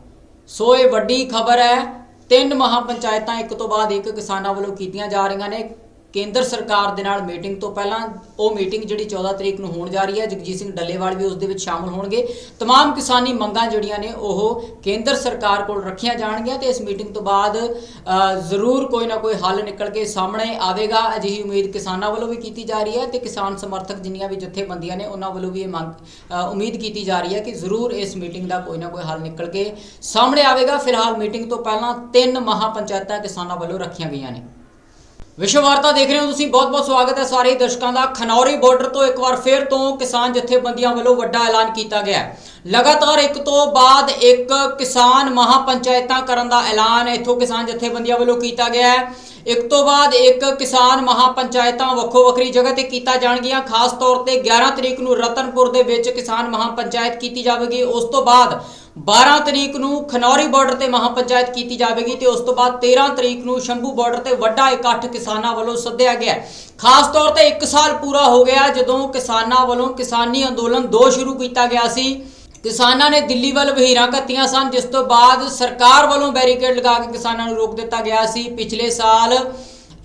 ਸੋ ਇਹ ਵੱਡੀ ਖਬਰ ਹੈ, ਤਿੰਨ ਮਹਾਪੰਚਾਇਤਾਂ ਇੱਕ ਤੋਂ ਬਾਅਦ ਇੱਕ ਕਿਸਾਨਾਂ ਵੱਲੋਂ ਕੀਤੀਆਂ ਜਾ ਰਹੀਆਂ ਨੇ। ਕੇਂਦਰ ਸਰਕਾਰ ਦੇ ਨਾਲ ਮੀਟਿੰਗ ਤੋਂ ਪਹਿਲਾਂ ਉਹ ਮੀਟਿੰਗ ਜਿਹੜੀ 14 ਤਰੀਕ ਨੂੰ ਹੋਣ ਜਾ ਰਹੀ ਹੈ ਜਗਜੀਤ ਸਿੰਘ ਡੱਲੇਵਾਲ ਵੀ ਉਸ ਦੇ ਵਿੱਚ ਸ਼ਾਮਲ ਹੋਣਗੇ तमाम ਕਿਸਾਨੀ ਮੰਗਾਂ ਜਿਹੜੀਆਂ ਨੇ ਉਹ ਕੇਂਦਰ ਸਰਕਾਰ ਕੋਲ ਰੱਖੀਆਂ ਜਾਣਗੀਆਂ ਤੇ ਇਸ ਮੀਟਿੰਗ ਤੋਂ ਬਾਅਦ ਅ, ਜ਼ਰੂਰ ਕੋਈ ਨਾ ਕੋਈ ਹੱਲ ਨਿਕਲ ਕੇ ਸਾਹਮਣੇ ਆਵੇਗਾ ਅਜਿਹੀ ਉਮੀਦ ਕਿਸਾਨਾਂ ਵੱਲੋਂ ਵੀ ਕੀਤੀ ਜਾ ਰਹੀ ਹੈ ਤੇ ਕਿਸਾਨ ਸਮਰਥਕ ਜਿੰਨੀਆਂ ਵੀ ਜਥੇਬੰਦੀਆਂ ਨੇ ਉਹਨਾਂ ਵੱਲੋਂ ਵੀ ਇਹ ਮੰਗ ਅ, ਉਮੀਦ ਕੀਤੀ ਜਾ ਰਹੀ ਹੈ ਕਿ ਜ਼ਰੂਰ ਇਸ ਮੀਟਿੰਗ ਦਾ ਕੋਈ ਨਾ ਕੋਈ ਹੱਲ ਨਿਕਲ ਕੇ ਸਾਹਮਣੇ ਆਵੇਗਾ ਫਿਲਹਾਲ ਮੀਟਿੰਗ ਤੋਂ ਪਹਿਲਾਂ ਤਿੰਨ ਮਹਾਪੰਚਾਇਤਾਂ ਕਿਸਾਨਾਂ ਵੱਲੋਂ ਰੱਖੀਆਂ ਗਈਆਂ ਨੇ ਵਿਸ਼ਵ ਵਾਰਤਾ ਦੇਖ ਰਹੇ ਹੋ ਤੁਸੀਂ। ਬਹੁਤ-ਬਹੁਤ ਸਵਾਗਤ ਹੈ ਸਾਰੇ ਦਰਸ਼ਕਾਂ ਦਾ। ਖਨੌਰੀ ਬਾਰਡਰ ਤੋਂ ਇੱਕ ਵਾਰ ਫਿਰ ਤੋਂ ਕਿਸਾਨ ਜਥੇਬੰਦੀਆਂ ਵੱਲੋਂ ਵੱਡਾ ਐਲਾਨ ਕੀਤਾ ਗਿਆ ਹੈ। ਲਗਾਤਾਰ ਇੱਕ ਤੋਂ ਬਾਅਦ ਇੱਕ ਕਿਸਾਨ ਮਹਾਪੰਚਾਇਤਾਂ ਕਰਨ ਦਾ ਐਲਾਨ ਇੱਥੋਂ ਕਿਸਾਨ ਜਥੇਬੰਦੀਆਂ ਵੱਲੋਂ ਕੀਤਾ ਗਿਆ ਹੈ। ਇੱਕ ਤੋਂ ਬਾਅਦ ਇੱਕ ਕਿਸਾਨ ਮਹਾਪੰਚਾਇਤਾਂ ਵੱਖੋ ਵੱਖਰੀ ਜਗ੍ਹਾ ਤੇ ਕੀਤਾ ਜਾਣਗੀਆਂ। ਖਾਸ ਤੌਰ ਤੇ 11 ਤਰੀਕ ਨੂੰ ਰਤਨਪੁਰ ਦੇ ਵਿੱਚ ਕਿਸਾਨ ਮਹਾਪੰਚਾਇਤ ਕੀਤੀ ਜਾਵੇਗੀ। ਉਸ ਤੋਂ ਬਾਅਦ 12 ਤਰੀਕ ਨੂੰ ਖਨੌਰੀ ਬਾਰਡਰ ਤੇ ਮਹਾਪੰਚਾਇਤ ਕੀਤੀ ਜਾਵੇਗੀ ਤੇ ਉਸ ਤੋਂ ਬਾਅਦ 13 ਤਰੀਕ ਨੂੰ ਸ਼ੰਭੂ ਬਾਰਡਰ ਤੇ ਵੱਡਾ ਇਕੱਠ ਕਿਸਾਨਾਂ ਵੱਲੋਂ ਸੱਦਿਆ ਗਿਆ ਖਾਸ ਤੌਰ ਤੇ 1 ਸਾਲ ਪੂਰਾ ਹੋ ਗਿਆ ਜਦੋਂ ਕਿਸਾਨਾਂ ਵੱਲੋਂ ਕਿਸਾਨੀ ਅੰਦੋਲਨ ਦੋ ਸ਼ੁਰੂ ਕੀਤਾ ਗਿਆ ਸੀ। ਕਿਸਾਨਾਂ ਨੇ ਦਿੱਲੀ ਵੱਲ ਵਹੀਰਾਂ ਕੱਤੀਆਂ ਸਨ, ਜਿਸ ਤੋਂ ਬਾਅਦ ਸਰਕਾਰ ਵੱਲੋਂ ਬੈਰੀਕੇਡ ਲਗਾ ਕੇ ਕਿਸਾਨਾਂ ਨੂੰ ਰੋਕ ਦਿੱਤਾ ਗਿਆ ਸੀ। ਪਿਛਲੇ ਸਾਲ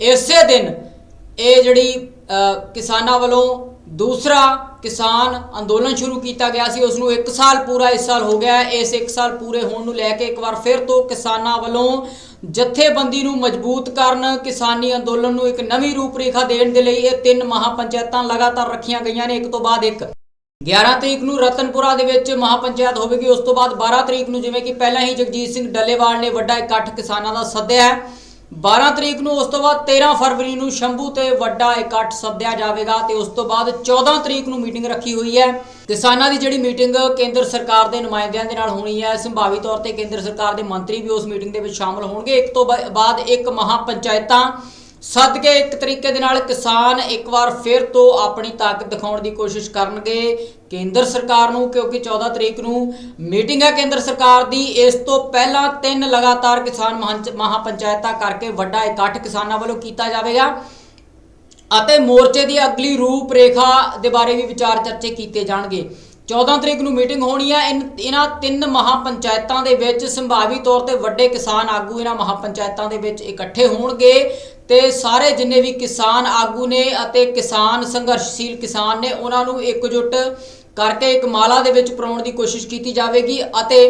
ਇਸੇ ਦਿਨ ਇਹ ਜਿਹੜੀ ਕਿਸਾਨਾਂ ਵੱਲੋਂ ਦੂਸਰਾ ਕਿਸਾਨ ਅੰਦੋਲਨ ਸ਼ੁਰੂ ਕੀਤਾ ਗਿਆ ਸੀ ਉਸ ਨੂੰ 1 ਸਾਲ ਪੂਰਾ ਇਸ ਸਾਲ ਹੋ ਗਿਆ ਹੈ। ਇਸ 1 ਸਾਲ ਪੂਰੇ ਹੋਣ ਨੂੰ ਲੈ ਕੇ ਇੱਕ ਵਾਰ ਫਿਰ ਤੋਂ ਕਿਸਾਨਾਂ ਵੱਲੋਂ ਜਥੇਬੰਦੀ ਨੂੰ ਮਜ਼ਬੂਤ ਕਰਨ, ਕਿਸਾਨੀ ਅੰਦੋਲਨ ਨੂੰ ਇੱਕ ਨਵੀਂ ਰੂਪਰੇਖਾ ਦੇਣ ਦੇ ਲਈ ਇਹ ਤਿੰਨ ਮਹਾਪੰਚਾਇਤਾਂ ਲਗਾਤਾਰ ਰੱਖੀਆਂ ਗਈਆਂ ਨੇ। ਇੱਕ ਤੋਂ ਬਾਅਦ ਇੱਕ 11 ਤਰੀਕ ਨੂੰ ਰਤਨਪੁਰਾ ਦੇ ਵਿੱਚ ਮਹਾਪੰਚਾਇਤ ਹੋਵੇਗੀ। ਉਸ ਤੋਂ ਬਾਅਦ 12 ਤਰੀਕ ਨੂੰ ਜਿਵੇਂ ਕਿ ਪਹਿਲਾਂ ਹੀ ਜਗਜੀਤ ਸਿੰਘ ਡੱਲੇਵਾਲ ਨੇ ਵੱਡਾ ਇਕੱਠ ਕਿਸਾਨਾਂ ਦਾ ਸੱਦਿਆ ਹੈ। 12 ਤਰੀਕ ਨੂੰ, ਉਸ ਤੋਂ ਬਾਅਦ 13 ਫਰਵਰੀ ਨੂੰ ਸ਼ੰਭੂ ਤੇ ਵੱਡਾ ਇਕੱਠ ਸੱਦਿਆ ਜਾਵੇਗਾ ਤੇ ਉਸ ਤੋਂ ਬਾਅਦ 14 ਤਰੀਕ ਨੂੰ ਮੀਟਿੰਗ ਰੱਖੀ ਹੋਈ ਹੈ। ਕਿਸਾਨਾਂ ਦੀ ਜਿਹੜੀ ਮੀਟਿੰਗ ਕੇਂਦਰ ਸਰਕਾਰ ਦੇ ਨੁਮਾਇੰਦਿਆਂ ਦੇ ਨਾਲ ਹੋਣੀ ਹੈ। ਸੰਭਾਵੀ ਤੌਰ ਤੇ ਕੇਂਦਰ ਸਰਕਾਰ ਦੇ ਮੰਤਰੀ ਵੀ ਉਸ ਮੀਟਿੰਗ ਦੇ ਵਿੱਚ ਸ਼ਾਮਲ ਹੋਣਗੇ। ਇੱਕ ਤੋਂ ਬਾ- ਬਾਅਦ ਇੱਕ ਮਹਾਪੰਚਾਇਤਾਂ ਪੰਚਾਇਤਾਂ ਕੇ ਇੱਕ ਤਰੀਕੇ ਦੇ ਨਾਲ ਕਿਸਾਨ ਇੱਕ ਵਾਰ ਫਿਰ ਤੋਂ ਆਪਣੀ ਤਾਕਤ ਦਿਖਾਉਣ ਦੀ ਕੋਸ਼ਿਸ਼ ਕਰਨਗੇ। ਕੇਂਦਰ ਸਰਕਾਰ ਨੂੰ, ਕਿਉਂਕਿ 14 ਤਰੀਕ ਨੂੰ ਮੀਟਿੰਗ ਹੈ ਕੇਂਦਰ ਸਰਕਾਰ ਦੀ, ਇਸ ਤੋਂ ਪਹਿਲਾਂ ਤਿੰਨ ਲਗਾਤਾਰ ਕਿਸਾਨ ਮਹਾਂ- ਮਹਾਪੰਚਾਇਤਾਂ ਕਰਕੇ ਵੱਡਾ ਇਕੱਠ ਕਿਸਾਨਾਂ ਵੱਲੋਂ ਕੀਤਾ ਜਾਵੇਗਾ। ਅਤੇ ਮੋਰਚੇ ਦੀ ਅਗਲੀ ਰੂਪਰੇਖਾ ਦੇ ਬਾਰੇ ਵੀ ਵਿਚਾਰ ਚਰਚੇ ਕੀਤੇ ਜਾਣਗੇ। 14 ਤਰੀਕ ਨੂੰ ਮੀਟਿੰਗ ਹੋਣੀ ਹੈ। ਇਨ- ਇਹਨਾਂ ਤਿੰਨ ਮਹਾਪੰਚਾਇਤਾਂ ਦੇ ਵਿੱਚ ਸੰਭਾਵੀ ਤੌਰ ਤੇ ਵੱਡੇ ਕਿਸਾਨ ਆਗੂ ਇਹਨਾਂ ਮਹਾਪੰਚਾਇਤਾਂ ਦੇ ਵਿੱਚ ਇਕੱਠੇ ਹੋਣਗੇ। ਤੇ ਸਾਰੇ ਜਿੰਨੇ ਵੀ ਕਿਸਾਨ ਆਗੂ ਨੇ ਅਤੇ ਕਿਸਾਨ ਸੰਘਰਸ਼ਸ਼ੀਲ ਕਿਸਾਨ ਨੇ, ਉਹਨਾਂ ਨੂੰ ਇਕਜੁੱਟ ਕਰਕੇ ਇੱਕ ਮਾਲਾ ਦੇ ਵਿੱਚ ਪਰੋਣ ਦੀ ਕੋਸ਼ਿਸ਼ ਕੀਤੀ ਜਾਵੇਗੀ ਅਤੇ